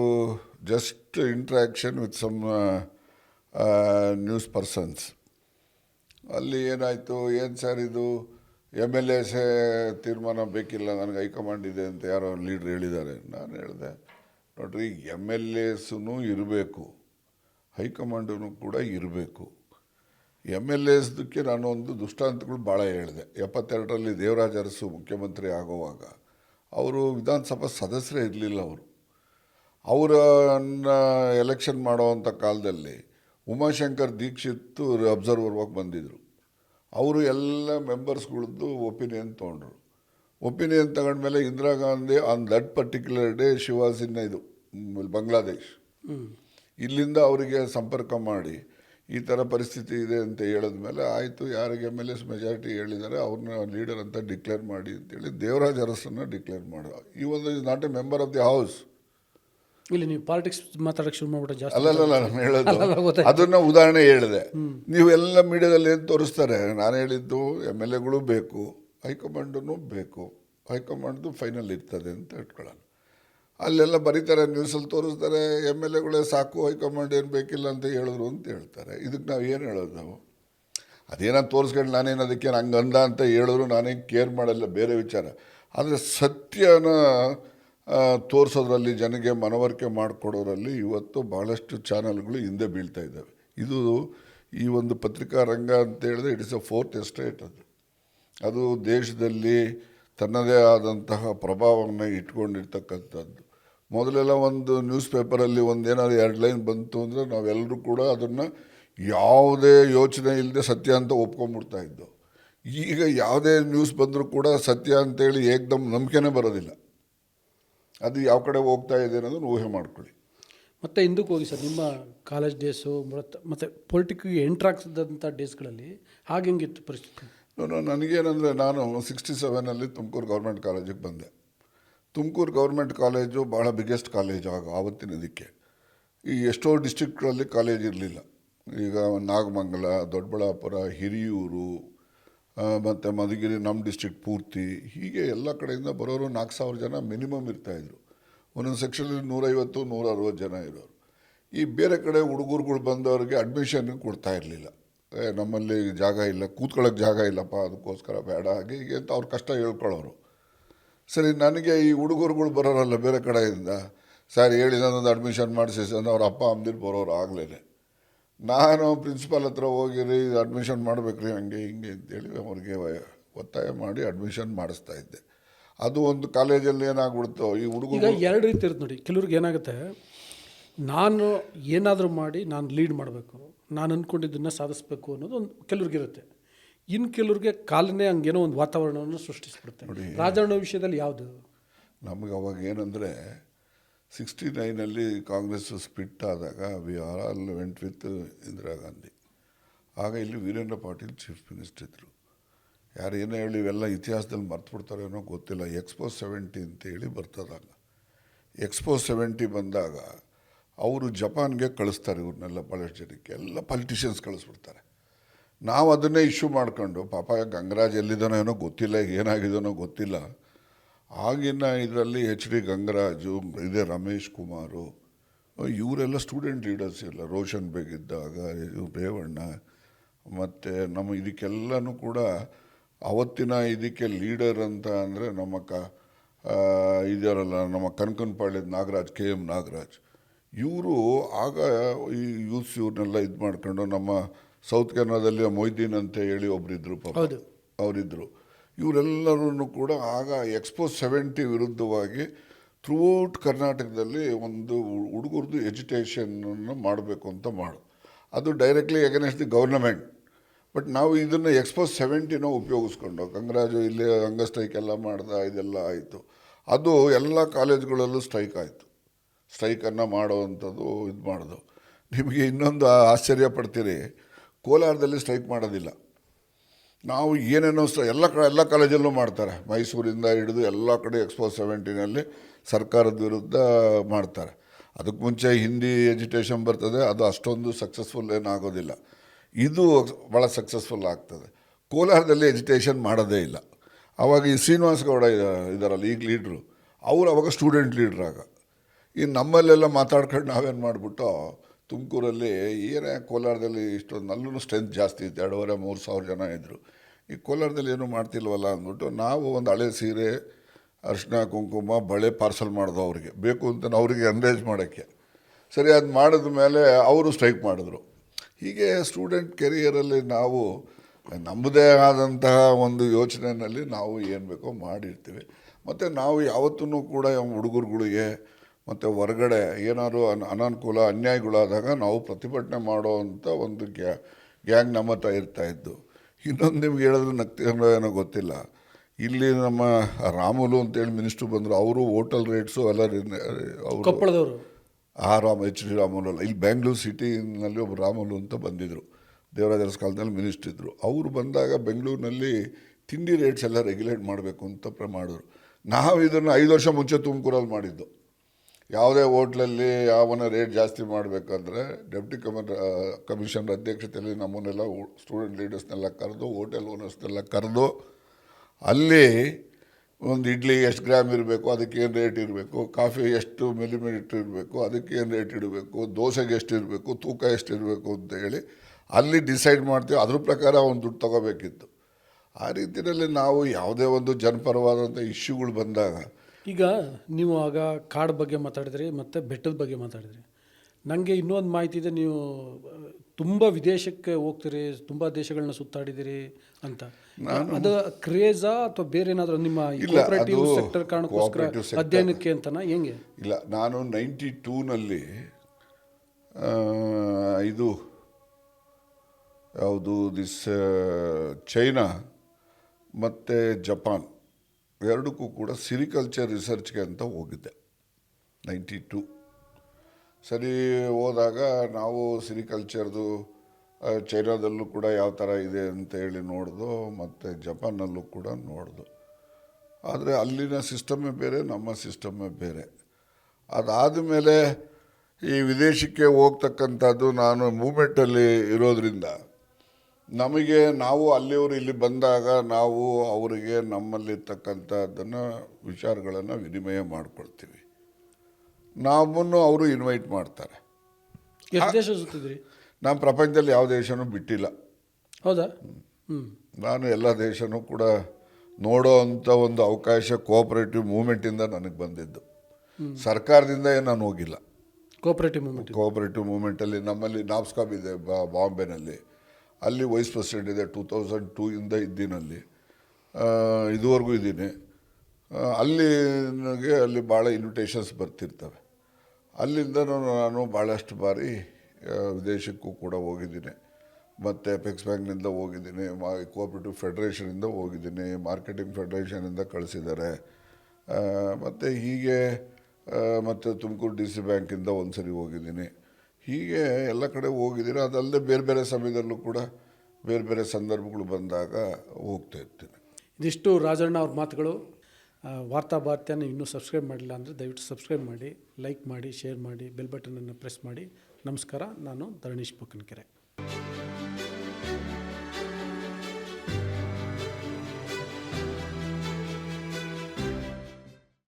just interaction with some news persons ಅಲ್ಲಿ ಏನಾಯಿತು? ಏನು ಸರ್ ಇದು? ಎಂ ಎಲ್ ಎಸೇ ತೀರ್ಮಾನ ಬೇಕಿಲ್ಲ, ನನಗೆ ಹೈಕಮಾಂಡ್ ಇದೆ ಅಂತ ಯಾರೋ ಲೀಡ್ರ್ ಹೇಳಿದ್ದಾರೆ. ನಾನು ಹೇಳಿದೆ, ನೋಡ್ರಿ ಎಂ ಎಲ್ ಎಸ್ನು ಇರಬೇಕು. ಹೈಕಮಾಂಡನು ಕೂಡ ಇರಬೇಕು. ಎಂ ಎಲ್ ಎಸ್ದಕ್ಕೆ ನಾನು ಒಂದು ದುಷ್ಟಾಂತಗಳು ಭಾಳ ಹೇಳಿದೆ. ಎಪ್ಪತ್ತೆರಡರಲ್ಲಿ ದೇವರಾಜ ಅರಸು ಮುಖ್ಯಮಂತ್ರಿ ಆಗುವಾಗ ಅವರು ವಿಧಾನಸಭಾ ಸದಸ್ಯರೇ ಇರಲಿಲ್ಲ ಅವರು. ಅವರನ್ನು ಎಲೆಕ್ಷನ್ ಮಾಡೋವಂಥ ಕಾಲದಲ್ಲಿ ಉಮಾಶಂಕರ್ ದೀಕ್ಷಿತ್ ಅಬ್ಸರ್ವರ್ ಆಗಿ ಬಂದಿದ್ದರು ಅವರು ಎಲ್ಲ ಮೆಂಬರ್ಸ್ಗಳದ್ದು ಒಪಿನಿಯನ್ ತೊಗೊಂಡ್ರು. Opinion ತಗೊಂಡ್ಮೇಲೆ Indira Gandhi on that particular day ಶಿವಾಸಿನ ಇದು ಬಾಂಗ್ಲಾದೇಶ್ ಇಲ್ಲಿಂದ ಅವರಿಗೆ ಸಂಪರ್ಕ ಮಾಡಿ, ಈ ಥರ ಪರಿಸ್ಥಿತಿ ಇದೆ ಅಂತ ಹೇಳಿದ್ಮೇಲೆ ಆಯಿತು, ಯಾರಿಗೆ ಎಂ ಎಲ್ ಎಸ್ ಮೆಜಾರಿಟಿ ಹೇಳಿದ್ದಾರೆ ಅವ್ರನ್ನ ಲೀಡರ್ ಅಂತ ಡಿಕ್ಲೇರ್ ಮಾಡಿ ಅಂತೇಳಿ ದೇವರಾಜ್ ಅರಸನ್ನು ಡಿಕ್ಲೇರ್ ಮಾಡೋ. ಈ ಒಂದು is not a member of the house ಇಲ್ಲಿ ನೀವು ಪಾಲಿಟಿಕ್ಸ್ ಮಾತಾಡಕ್ಕೆ ಶುರು ಮಾಡ್ಬಿಟ್ಟು ಜಾಸ್ತಿ ಅಲ್ಲಲ್ಲ ನಾನು ಹೇಳೋದು ಅದನ್ನ ಉದಾಹರಣೆ ಹೇಳಿದೆ. ನೀವು ಎಲ್ಲ ಮೀಡಿಯಾದಲ್ಲಿ ಏನು ತೋರಿಸ್ತಾರೆ? ನಾನು ಹೇಳಿದ್ದು ಎಂ ಎಲ್ ಎಗಳು ಬೇಕು ಹೈಕಮಾಂಡೂ ಬೇಕು ಹೈಕಮಾಂಡ್ದು ಫೈನಲ್ ಇರ್ತದೆ ಅಂತ ಇಟ್ಕೊಳ್ಳೋಣ ಅಲ್ಲೆಲ್ಲ ಬರೀತಾರೆ ನ್ಯೂಸಲ್ಲಿ ತೋರಿಸ್ತಾರೆ ಎಂ ಎಲ್ ಎಗಳೇ ಸಾಕು ಹೈಕಮಾಂಡ್ ಏನು ಬೇಕಿಲ್ಲ ಅಂತ ಹೇಳಿದ್ರು ಅಂತ ಹೇಳ್ತಾರೆ. ಇದಕ್ಕೆ ನಾವು ಏನು ಹೇಳೋದು ನಾವು? ಅದೇನೋ ತೋರಿಸ್ಕೊಂಡು ನಾನೇನು ಅದಕ್ಕೆ ಹಂಗಂದ ಅಂತ ಹೇಳಿದ್ರು ನಾನೇನು ಕೇರ್ ಮಾಡಲ್ಲ ಬೇರೆ ವಿಚಾರ. ಆದರೆ ಸತ್ಯನ ತೋರಿಸೋದ್ರಲ್ಲಿ ಜನಗೆ ಮನವರಿಕೆ ಮಾಡಿಕೊಡೋದ್ರಲ್ಲಿ ಇವತ್ತು ಭಾಳಷ್ಟು ಚಾನಲ್ಗಳು ಹಿಂದೆ ಬೀಳ್ತಾ ಇದ್ದಾವೆ. ಇದು ಈ ಒಂದು ಪತ್ರಿಕಾ ರಂಗ ಅಂತ ಹೇಳಿದ್ರೆ it is a fourth estate ಅದು. ಅದು ದೇಶದಲ್ಲಿ ತನ್ನದೇ ಆದಂತಹ ಪ್ರಭಾವವನ್ನು ಇಟ್ಕೊಂಡಿರ್ತಕ್ಕಂಥದ್ದು. ಮೊದಲೆಲ್ಲ ಒಂದು ನ್ಯೂಸ್ ಪೇಪರಲ್ಲಿ ಒಂದೇನಾದ್ರು ಎರಡು ಲೈನ್ ಬಂತು ಅಂದರೆ ನಾವೆಲ್ಲರೂ ಕೂಡ ಅದನ್ನು ಯಾವುದೇ ಯೋಚನೆ ಇಲ್ಲದೆ ಸತ್ಯ ಅಂತ ಒಪ್ಕೊಂಡ್ಬಿಡ್ತಾ ಇದ್ದೋ. ಈಗ ಯಾವುದೇ ನ್ಯೂಸ್ ಬಂದರೂ ಕೂಡ ಸತ್ಯ ಅಂತೇಳಿ ಏಕ್ದಮ್ ನಂಬಿಕೆನೇ ಬರೋದಿಲ್ಲ. ಅದು ಯಾವ ಕಡೆ ಹೋಗ್ತಾ ಇದೆ ಅನ್ನೋದು ಊಹೆ ಮಾಡ್ಕೊಳ್ಳಿ. ಮತ್ತೆ ಹಿಂದಕ್ಕೆ ಹೋಗಿ ಸರ್ ನಿಮ್ಮ ಕಾಲೇಜ್ ಡೇಸು ಮತ್ತು ಪೊಲಿಟಿಕ್ಗೆ ಎಂಟ್ರಾಗ್ಸಿದಂಥ ಡೇಸ್ಗಳಲ್ಲಿ ಹಾಗೆ ಹೆಂಗಿತ್ತು ಪರಿಸ್ಥಿತಿ? ನೋಡೋ ನನಗೇನಂದರೆ ನಾನು ಸಿಕ್ಸ್ಟಿ ಸೆವೆನಲ್ಲಿ ತುಮಕೂರು ಗೌರ್ಮೆಂಟ್ ಕಾಲೇಜಿಗೆ ಬಂದೆ. ತುಮಕೂರು ಗೌರ್ಮೆಂಟ್ ಕಾಲೇಜು ಭಾಳ ಬಿಗ್ಗೆಸ್ಟ್ ಕಾಲೇಜ್ ಆಗ ಆವತ್ತಿನ ಇದಕ್ಕೆ ಈ ಎಷ್ಟೋ ಡಿಸ್ಟಿಕ್ಗಳಲ್ಲಿ ಕಾಲೇಜ್ ಇರಲಿಲ್ಲ. ಈಗ ನಾಗಮಂಗಲ ದೊಡ್ಡಬಳ್ಳಾಪುರ ಹಿರಿಯೂರು ಮತ್ತು ಮಧುಗಿರಿ ನಮ್ಮ ಡಿಸ್ಟ್ರಿಕ್ಟ್ ಪೂರ್ತಿ. ಹೀಗೆ ಎಲ್ಲ ಕಡೆಯಿಂದ ಬರೋರು ನಾಲ್ಕು ಸಾವಿರ ಜನ ಮಿನಿಮಮ್ ಇರ್ತಾಯಿದ್ರು ಒಂದೊಂದು ಸೆಕ್ಷನಲ್ಲಿ ನೂರೈವತ್ತು ನೂರ ಅರವತ್ತು ಜನ ಇರೋರು. ಈ ಬೇರೆ ಕಡೆ ಹುಡುಗರುಗಳು ಬಂದವರಿಗೆ ಅಡ್ಮಿಷನ್ ಕೊಡ್ತಾ ಇರಲಿಲ್ಲ. ನಮ್ಮಲ್ಲಿ ಜಾಗ ಇಲ್ಲ ಕೂತ್ಕೊಳ್ಳೋಕೆ ಜಾಗ ಇಲ್ಲಪ್ಪ, ಅದಕ್ಕೋಸ್ಕರ ಬೇಡ, ಹಾಗೆ ಹೀಗೆ ಅಂತ ಅವ್ರ ಕಷ್ಟ ಹೇಳ್ಕೊಳ್ಳೋರು. ಸರಿ, ನನಗೆ ಈ ಹುಡುಗರುಗಳು ಬರೋರಲ್ಲ ಬೇರೆ ಕಡೆಯಿಂದ. ಸರ್ ಹೇಳಿದ ಅಡ್ಮಿಷನ್ ಮಾಡಿಸಿ ಅಂದ್ರೆ ಅವ್ರ ಅಪ್ಪ ಅಮ್ಮದಿರು ಬರೋರು ಆಗಲೇ ನಾನು ಪ್ರಿನ್ಸಿಪಾಲ್ ಹತ್ರ ಹೋಗಿರಿ ಅಡ್ಮಿಷನ್ ಮಾಡಬೇಕ್ರಿ ಹಂಗೆ ಹಿಂಗೆ ಅಂತೇಳಿ ಅವ್ರಿಗೆ ಒತ್ತಾಯ ಮಾಡಿ ಅಡ್ಮಿಷನ್ ಮಾಡಿಸ್ತಾ ಇದ್ದೆ. ಅದು ಒಂದು ಕಾಲೇಜಲ್ಲಿ ಏನಾಗ್ಬಿಡ್ತು ಈ ಈಗ ಹುಡುಗರು ಎರಡು ರೀತಿ ಇರುತ್ತೆ ನೋಡಿ ಕೆಲವ್ರಿಗೆ ಏನಾಗುತ್ತೆ ನಾನು ಏನಾದರೂ ಮಾಡಿ ನಾನು ಲೀಡ್ ಮಾಡಬೇಕು ನಾನು ಅಂದ್ಕೊಂಡಿದ್ದನ್ನು ಸಾಧಿಸಬೇಕು ಅನ್ನೋದು ಒಂದು ಕೆಲವ್ರಿಗಿರುತ್ತೆ ಇನ್ನು ಕೆಲವ್ರಿಗೆ ಕಾಲನೇ ಹಂಗೇನೋ ಒಂದು ವಾತಾವರಣವನ್ನು ಸೃಷ್ಟಿಸ್ಬಿಡುತ್ತೆ. ರಾಜಣ್ಣ ವಿಷಯದಲ್ಲಿ ಯಾವುದು? ನಮಗೆ ಅವಾಗ ಏನಂದರೆ ಸಿಕ್ಸ್ಟಿ ನೈನಲ್ಲಿ ಕಾಂಗ್ರೆಸ್ ಸ್ಪಿಟ್ ಆದಾಗ we are all went with Indira Gandhi. ಆಗ ಇಲ್ಲಿ ವೀರೇಂದ್ರ ಪಾಟೀಲ್ ಚೀಫ್ ಮಿನಿಸ್ಟರ್ ಇದ್ದರು ಯಾರು ಏನೇ ಹೇಳಿ ಇವೆಲ್ಲ ಇತಿಹಾಸದಲ್ಲಿ ಮರ್ತು ಏನೋ ಗೊತ್ತಿಲ್ಲ. ಎಕ್ಸ್ಪೋ ಸೆವೆಂಟಿ ಅಂತೇಳಿ ಬರ್ತದಾಗ. ಎಕ್ಸ್ಪೋ ಸೆವೆಂಟಿ ಬಂದಾಗ ಅವರು ಜಪಾನ್ಗೆ ಕಳಿಸ್ತಾರೆ ಇವ್ರನ್ನೆಲ್ಲ ಭಾಳಷ್ಟು ಜನಕ್ಕೆ. ಎಲ್ಲ ಪಾಲಿಟಿಷಿಯನ್ಸ್ ಕಳಿಸ್ಬಿಡ್ತಾರೆ. ನಾವು ಅದನ್ನೇ ಇಶ್ಯೂ ಮಾಡ್ಕೊಂಡು, ಪಾಪ ಗಂಗರಾಜ್ ಎಲ್ಲಿದ್ದಾನೋ ಏನೋ ಗೊತ್ತಿಲ್ಲ, ಏನಾಗಿದ್ದಾನೋ ಗೊತ್ತಿಲ್ಲ. ಆಗಿನ ಇದರಲ್ಲಿ ಎಚ್ ಡಿ ಗಂಗರಾಜು ಇದೆ ರಮೇಶ್ ಕುಮಾರು ಇವರೆಲ್ಲ ಸ್ಟೂಡೆಂಟ್ ಲೀಡರ್ಸ್ ಇಲ್ಲ ರೋಷನ್ ಬೇಗ್ ಇದ್ದಾಗ ರೇವಣ್ಣ ಮತ್ತು ನಮ್ಮ ಇದಕ್ಕೆಲ್ಲನೂ ಕೂಡ ಅವತ್ತಿನ ಇದಕ್ಕೆ ಲೀಡರ್ ಅಂತ ಅಂದರೆ ನಮ್ಮ ಕ ಇದರಲ್ಲ ನಮ್ಮ ಕನಕನಪಾಳ್ಯದ ನಾಗರಾಜ್ ಕೆ ಎಂ ನಾಗರಾಜ್. ಇವರು ಆಗ ಈ ಯೂತ್ಸ್ ಇವ್ರನ್ನೆಲ್ಲ ಇದು ಮಾಡ್ಕೊಂಡು ನಮ್ಮ ಸೌತ್ ಕೆನಡಾದಲ್ಲಿ ಮೊಯ್ದೀನ್ ಅಂತ ಹೇಳಿ ಒಬ್ಬರಿದ್ದರು ಪಾಪ. ಅವರಿದ್ದರು ಇವರೆಲ್ಲರೂ ಕೂಡ ಆಗ ಎಕ್ಸ್ಪೋ ಸೆವೆಂಟಿ ವಿರುದ್ಧವಾಗಿ ಥ್ರೂಔಟ್ ಕರ್ನಾಟಕದಲ್ಲಿ ಒಂದು ಹುಡುಗರದು ಎಜುಟೇಷನನ್ನು ಮಾಡಬೇಕು ಅಂತ ಮಾಡು. ಅದು directly against the government but ನಾವು ಇದನ್ನು ಎಕ್ಸ್ಪೋ ಸೆವೆಂಟಿನ ಉಪಯೋಗಿಸ್ಕೊಂಡು, ಗಂಗರಾಜು ಇಲ್ಲಿ ಹಂಗ ಸ್ಟ್ರೈಕ್ ಎಲ್ಲ ಮಾಡ್ದ, ಇದೆಲ್ಲ ಆಯಿತು. ಅದು ಎಲ್ಲ ಕಾಲೇಜ್ಗಳಲ್ಲೂ ಸ್ಟ್ರೈಕ್ ಆಯಿತು. ಸ್ಟ್ರೈಕನ್ನು ಮಾಡೋವಂಥದ್ದು ಇದು ಮಾಡೋದು. ನಿಮಗೆ ಇನ್ನೊಂದು ಆಶ್ಚರ್ಯ ಪಡ್ತೀರಿ, ಕೋಲಾರದಲ್ಲಿ ಸ್ಟ್ರೈಕ್ ಮಾಡೋದಿಲ್ಲ. ನಾವು ಏನೇನೋ ಎಲ್ಲ ಕಡೆ ಎಲ್ಲ ಕಾಲೇಜಲ್ಲೂ ಮಾಡ್ತಾರೆ. ಮೈಸೂರಿಂದ ಹಿಡಿದು ಎಲ್ಲ ಕಡೆ ಎಕ್ಸ್ಪೋ ಸೆವೆಂಟಿನಲ್ಲಿ ಸರ್ಕಾರದ ವಿರುದ್ಧ ಮಾಡ್ತಾರೆ. ಅದಕ್ಕೆ ಮುಂಚೆ ಹಿಂದಿ ಎಜುಟೇಷನ್ ಬರ್ತದೆ, ಅದು ಅಷ್ಟೊಂದು ಸಕ್ಸಸ್ಫುಲ್ ಏನಾಗೋದಿಲ್ಲ. ಇದು ಭಾಳ ಸಕ್ಸಸ್ಫುಲ್ ಆಗ್ತದೆ. ಕೋಲಾರದಲ್ಲಿ ಎಜುಟೇಷನ್ ಮಾಡೋದೇ ಇಲ್ಲ. ಆವಾಗ ಈ ಶ್ರೀನಿವಾಸ ಗೌಡ ಇದ- ಇದಾರಲ್ಲ, ಈಗ ಲೀಡ್ರು ಅವರು ಅವಾಗ ಸ್ಟೂಡೆಂಟ್ ಲೀಡ್ರ್ ಆಗ. ಇನ್ನು ನಮ್ಮಲ್ಲೆಲ್ಲ ಮಾತಾಡ್ಕೊಂಡು ನಾವೇನು ಮಾಡಿಬಿಟ್ಟು, ತುಮಕೂರಲ್ಲಿ ಏನೇ ಕೋಲಾರದಲ್ಲಿ ಇಷ್ಟೊಂದು ಅಲ್ಲೂ ಸ್ಟ್ರೆಂತ್ ಜಾಸ್ತಿ ಇತ್ತು, ಎರಡೂವರೆ, ಮೂರು ಸಾವಿರ ಜನ ಇದ್ದರು ಈ ಕೋಲಾರದಲ್ಲಿ ಏನೂ ಮಾಡ್ತಿಲ್ವಲ್ಲ ಅಂದ್ಬಿಟ್ಟು ನಾವು ಒಂದು ಹಳೆ ಸೀರೆ ಅರಿಶಿನ ಕುಂಕುಮ, ಬಳೆ ಪಾರ್ಸಲ್ ಮಾಡಿದ್ವು ಅವರಿಗೆ. ಬೇಕು ಅಂತ ಅವರಿಗೆ ಎನ್ರೇಜ್ ಮಾಡೋಕ್ಕೆ. ಸರಿ, ಅದು ಮಾಡಿದ ಮೇಲೆ ಅವರು ಸ್ಟ್ರೈಕ್ ಮಾಡಿದ್ರು. ಹೀಗೆ ಸ್ಟೂಡೆಂಟ್ ಕೆರಿಯರಲ್ಲಿ ನಾವು, ನಮ್ಮದೇ ಆದಂತಹ ಒಂದು ಯೋಚನೆಯಲ್ಲಿ ನಾವು ಏನು ಬೇಕೋ ಮಾಡಿರ್ತೀವಿ. ಮತ್ತು ನಾವು ಯಾವತ್ತೂ ಕೂಡ ಹುಡುಗರುಗಳಿಗೆ ಮತ್ತು ಹೊರಗಡೆ ಏನಾದ್ರು ಅನ್, ಅನಾನುಕೂಲ, ಅನ್ಯಾಯಗಳಾದಾಗ ನಾವು ಪ್ರತಿಭಟನೆ ಮಾಡೋ ಅಂಥ ಒಂದು ಗ್ಯಾ, ಗ್ಯಾಂಗ್ ನಮ್ಮ ಹತ್ರ ಇರ್ತಾಯಿದ್ದು ಇನ್ನೊಂದು ನಿಮ್ಗೆ ಹೇಳಿದ್ರೆ ನಗ್ತಿರೋ ಏನೋ ಗೊತ್ತಿಲ್ಲ. ಇಲ್ಲಿ ನಮ್ಮ ರಾಮುಲು ಅಂತೇಳಿ ಮಿನಿಸ್ಟ್ರು ಬಂದರು ಅವರು ಹೋಟೆಲ್ ರೇಟ್ಸು ಎಲ್ಲ ಅವರು ಕೊಪ್ಪಳದವರು. ಆ ರಾಮ ಎಚ್ ಡಿ ರಾಮುಲು ಅಲ್ಲ ಇಲ್ಲಿ ಬೆಂಗಳೂರು ಸಿಟಿನಲ್ಲಿ ಒಬ್ಬ ರಾಮುಲು ಅಂತ ಬಂದಿದ್ದರು ದೇವರಾಜರಸ್ ಕಾಲದಲ್ಲಿ ಮಿನಿಸ್ಟ್ರ್ ಇದ್ದರು ಅವರು ಬಂದಾಗ ಬೆಂಗಳೂರಿನಲ್ಲಿ ತಿಂಡಿ ರೇಟ್ಸ್ ಎಲ್ಲ ರೆಗ್ಯುಲೇಟ್ ಮಾಡಬೇಕು ಅಂತ ಮಾಡಿದ್ರು. ನಾವು ಇದನ್ನು ಐದು ವರ್ಷ ಮುಂಚೆ ತುಮಕೂರಲ್ಲಿ ಮಾಡಿದ್ದು. ಯಾವುದೇ ಹೋಟ್ಲಲ್ಲಿ ಯಾವನ ರೇಟ್ ಜಾಸ್ತಿ ಮಾಡಬೇಕಂದ್ರೆ ಡೆಪ್ಟಿ ಕಮನ್ ಕಮಿಷನರ್ ಅಧ್ಯಕ್ಷತೆಯಲ್ಲಿ ನಮ್ಮನ್ನೆಲ್ಲ ಸ್ಟೂಡೆಂಟ್ ಲೀಡರ್ಸ್ನೆಲ್ಲ ಕರೆದು, ಹೋಟೆಲ್ ಓನರ್ಸ್ನೆಲ್ಲ ಕರೆದು, ಅಲ್ಲಿ ಒಂದು ಇಡ್ಲಿ ಎಷ್ಟು ಗ್ರಾಮ್ ಇರಬೇಕು, ಅದಕ್ಕೆ ಏನು ರೇಟ್ ಇರಬೇಕು, ಕಾಫಿ ಎಷ್ಟು ಮಿಲಿಮೀಟ್ ಇರಬೇಕು, ಅದಕ್ಕೆ ಏನು ರೇಟ್ ಇಡಬೇಕು, ದೋಸೆಗೆ ಎಷ್ಟು ಇರಬೇಕು, ತೂಕ ಎಷ್ಟು ಇರಬೇಕು ಅಂತ ಹೇಳಿ ಅಲ್ಲಿ ಡಿಸೈಡ್ ಮಾಡ್ತೀವಿ. ಅದ್ರ ಪ್ರಕಾರ ಒಂದು ದುಡ್ಡು ತೊಗೋಬೇಕಿತ್ತು. ಆ ರೀತಿಯಲ್ಲಿ ನಾವು ಯಾವುದೇ ಒಂದು ಜನಪರವಾದಂಥ ಇಶ್ಯೂಗಳು ಬಂದಾಗ ಈಗ ನೀವು ಆಗ ಕಾಡ್ ಬಗ್ಗೆ ಮಾತಾಡಿದ್ರಿ ಮತ್ತು ಬೆಟ್ಟದ ಬಗ್ಗೆ ಮಾತಾಡಿದ್ರಿ. ನನಗೆ ಇನ್ನೊಂದು ಮಾಹಿತಿ ಇದೆ ನೀವು ತುಂಬ ವಿದೇಶಕ್ಕೆ ಹೋಗ್ತೀರಿ ತುಂಬ ದೇಶಗಳನ್ನ ಸುತ್ತಾಡಿದಿರಿ ಅಂತ. ಅದು ಕ್ರೇಜಾ ಅಥವಾ ಬೇರೆ ಏನಾದರೂ ನಿಮ್ಮ ಕೋಆಪರೇಟಿವ್ ಸೆಕ್ಟರ್ ಕಾರಣಕ್ಕೋಸ್ಕರ ಅಧ್ಯಯನಕ್ಕೆ ಅಂತನಾ ಹೆಂಗೆ? ಇಲ್ಲ ನಾನು ನೈಂಟಿ ಟೂನಲ್ಲಿ ಇದು ಯಾವುದು ದಿಸ್ ಚೈನಾ ಮತ್ತು ಜಪಾನ್. ಎರಡಕ್ಕೂ ಕೂಡ ಸಿರಿಕಲ್ಚರ್ ರಿಸರ್ಚ್ಗೆ ಅಂತ ಹೋಗಿದ್ದೆ ನೈಂಟಿ ಟು. ಸರಿ, ಹೋದಾಗ ನಾವು ಸಿರಿಕಲ್ಚರ್ದು ಚೈನಾದಲ್ಲೂ ಕೂಡ ಯಾವ ಥರ ಇದೆ ಅಂತ ಹೇಳಿ ನೋಡ್ದು, ಮತ್ತು ಜಪಾನಲ್ಲೂ ಕೂಡ ನೋಡ್ದು. ಆದರೆ ಅಲ್ಲಿನ ಸಿಸ್ಟಮೇ ಬೇರೆ, ನಮ್ಮ ಸಿಸ್ಟಮೇ ಬೇರೆ. ಅದಾದ ಮೇಲೆ ಈ ವಿದೇಶಕ್ಕೆ ಹೋಗ್ತಕ್ಕಂಥದ್ದು ನಾನು ಮೂಮೆಂಟಲ್ಲಿ ಇರೋದ್ರಿಂದ ನಮಗೆ ನಾವು ಅಲ್ಲಿಯವರು ಇಲ್ಲಿ ಬಂದಾಗ ನಾವು ಅವರಿಗೆ ನಮ್ಮಲ್ಲಿರ್ತಕ್ಕಂಥದ್ದನ್ನು ವಿಚಾರಗಳನ್ನು ವಿನಿಮಯ ಮಾಡಿಕೊಳ್ತೀವಿ. ನಮ್ಮನ್ನು ಅವರು ಇನ್ವೈಟ್ ಮಾಡ್ತಾರೆ. ನಮ್ಮ ದೇಶ ಸುತ್ತಿದ್ರಿ? ನಾನು ಪ್ರಪಂಚದಲ್ಲಿ ಯಾವ ದೇಶನೂ ಬಿಟ್ಟಿಲ್ಲ. ಹೌದಾ? ನಾನು ಎಲ್ಲ ದೇಶನೂ ಕೂಡ ನೋಡೋ ಅಂಥ ಒಂದು ಅವಕಾಶ ಕೋಆಪರೇಟಿವ್ ಮೂಮೆಂಟಿಂದ ನನಗೆ ಬಂದಿದ್ದು. ಸರ್ಕಾರದಿಂದ ಏನು ನಾನು ಹೋಗಿಲ್ಲ. ಕೋಆಪರೇಟಿವ್ ಮೂಮೆಂಟ್ ಕೋಆಪರೇಟಿವ್ ಮೂಮೆಂಟಲ್ಲಿ ನಮ್ಮಲ್ಲಿ ನಾಬ್ಸ್ಕಾಬ್ ಇದೆ ಬಾಂಬೆನಲ್ಲಿ. ಅಲ್ಲಿ ವೈಸ್ ಪ್ರೆಸಿಡೆಂಟ್ ಇದೆ ಟೂ ತೌಸಂಡ್ ಟೂ ಇಂದ ಇದ್ದೀನಲ್ಲಿ. ಇದುವರೆಗೂ ಇದ್ದೀನಿ. ಅಲ್ಲಿ ನನಗೆ ಅಲ್ಲಿ ಭಾಳ ಇನ್ವಿಟೇಷನ್ಸ್ ಬರ್ತಿರ್ತವೆ. ಅಲ್ಲಿಂದ ನಾನು ಭಾಳಷ್ಟು ಬಾರಿ ವಿದೇಶಕ್ಕೂ ಕೂಡ ಹೋಗಿದ್ದೀನಿ. ಮತ್ತು ಎಫೆಕ್ಸ್ ಬ್ಯಾಂಕ್ನಿಂದ ಹೋಗಿದ್ದೀನಿ, ಮಾ ಕೋಆಪ್ರೇಟಿವ್ ಫೆಡರೇಷನಿಂದ ಹೋಗಿದ್ದೀನಿ ಮಾರ್ಕೆಟಿಂಗ್ ಫೆಡರೇಷನಿಂದ ಕಳಿಸಿದ್ದಾರೆ. ಮತ್ತು ಹೀಗೆ ಮತ್ತು ತುಮಕೂರು ಡಿ ಸಿ ಬ್ಯಾಂಕಿಂದ ಒಂದು ಸರಿ ಹೋಗಿದ್ದೀನಿ. ಹೀಗೆ ಎಲ್ಲ ಕಡೆ ಹೋಗಿದ್ದೀನಿ ಅದಲ್ಲದೆ ಬೇರೆ ಬೇರೆ ಸಮಯದಲ್ಲೂ ಕೂಡ ಬೇರೆ ಬೇರೆ ಸಂದರ್ಭಗಳು ಬಂದಾಗ ಹೋಗ್ತಾ ಇರ್ತೀನಿ. ಇದಿಷ್ಟು ರಾಜಣ್ಣ ಅವ್ರ ಮಾತುಗಳು. ವಾರ್ತಾ ಭಾರತಿಯನ್ನು ಇನ್ನೂ ಸಬ್ಸ್ಕ್ರೈಬ್ ಮಾಡಿಲ್ಲ ಅಂದರೆ ದಯವಿಟ್ಟು ಸಬ್ಸ್ಕ್ರೈಬ್ ಮಾಡಿ ಲೈಕ್ ಮಾಡಿ ಶೇರ್ ಮಾಡಿ ಬೆಲ್ ಬಟನನ್ನು ಪ್ರೆಸ್ ಮಾಡಿ. ನಮಸ್ಕಾರ, ನಾನು ಧರಣೀಶ್ ಬೊಕ್ಕನಕೆರೆ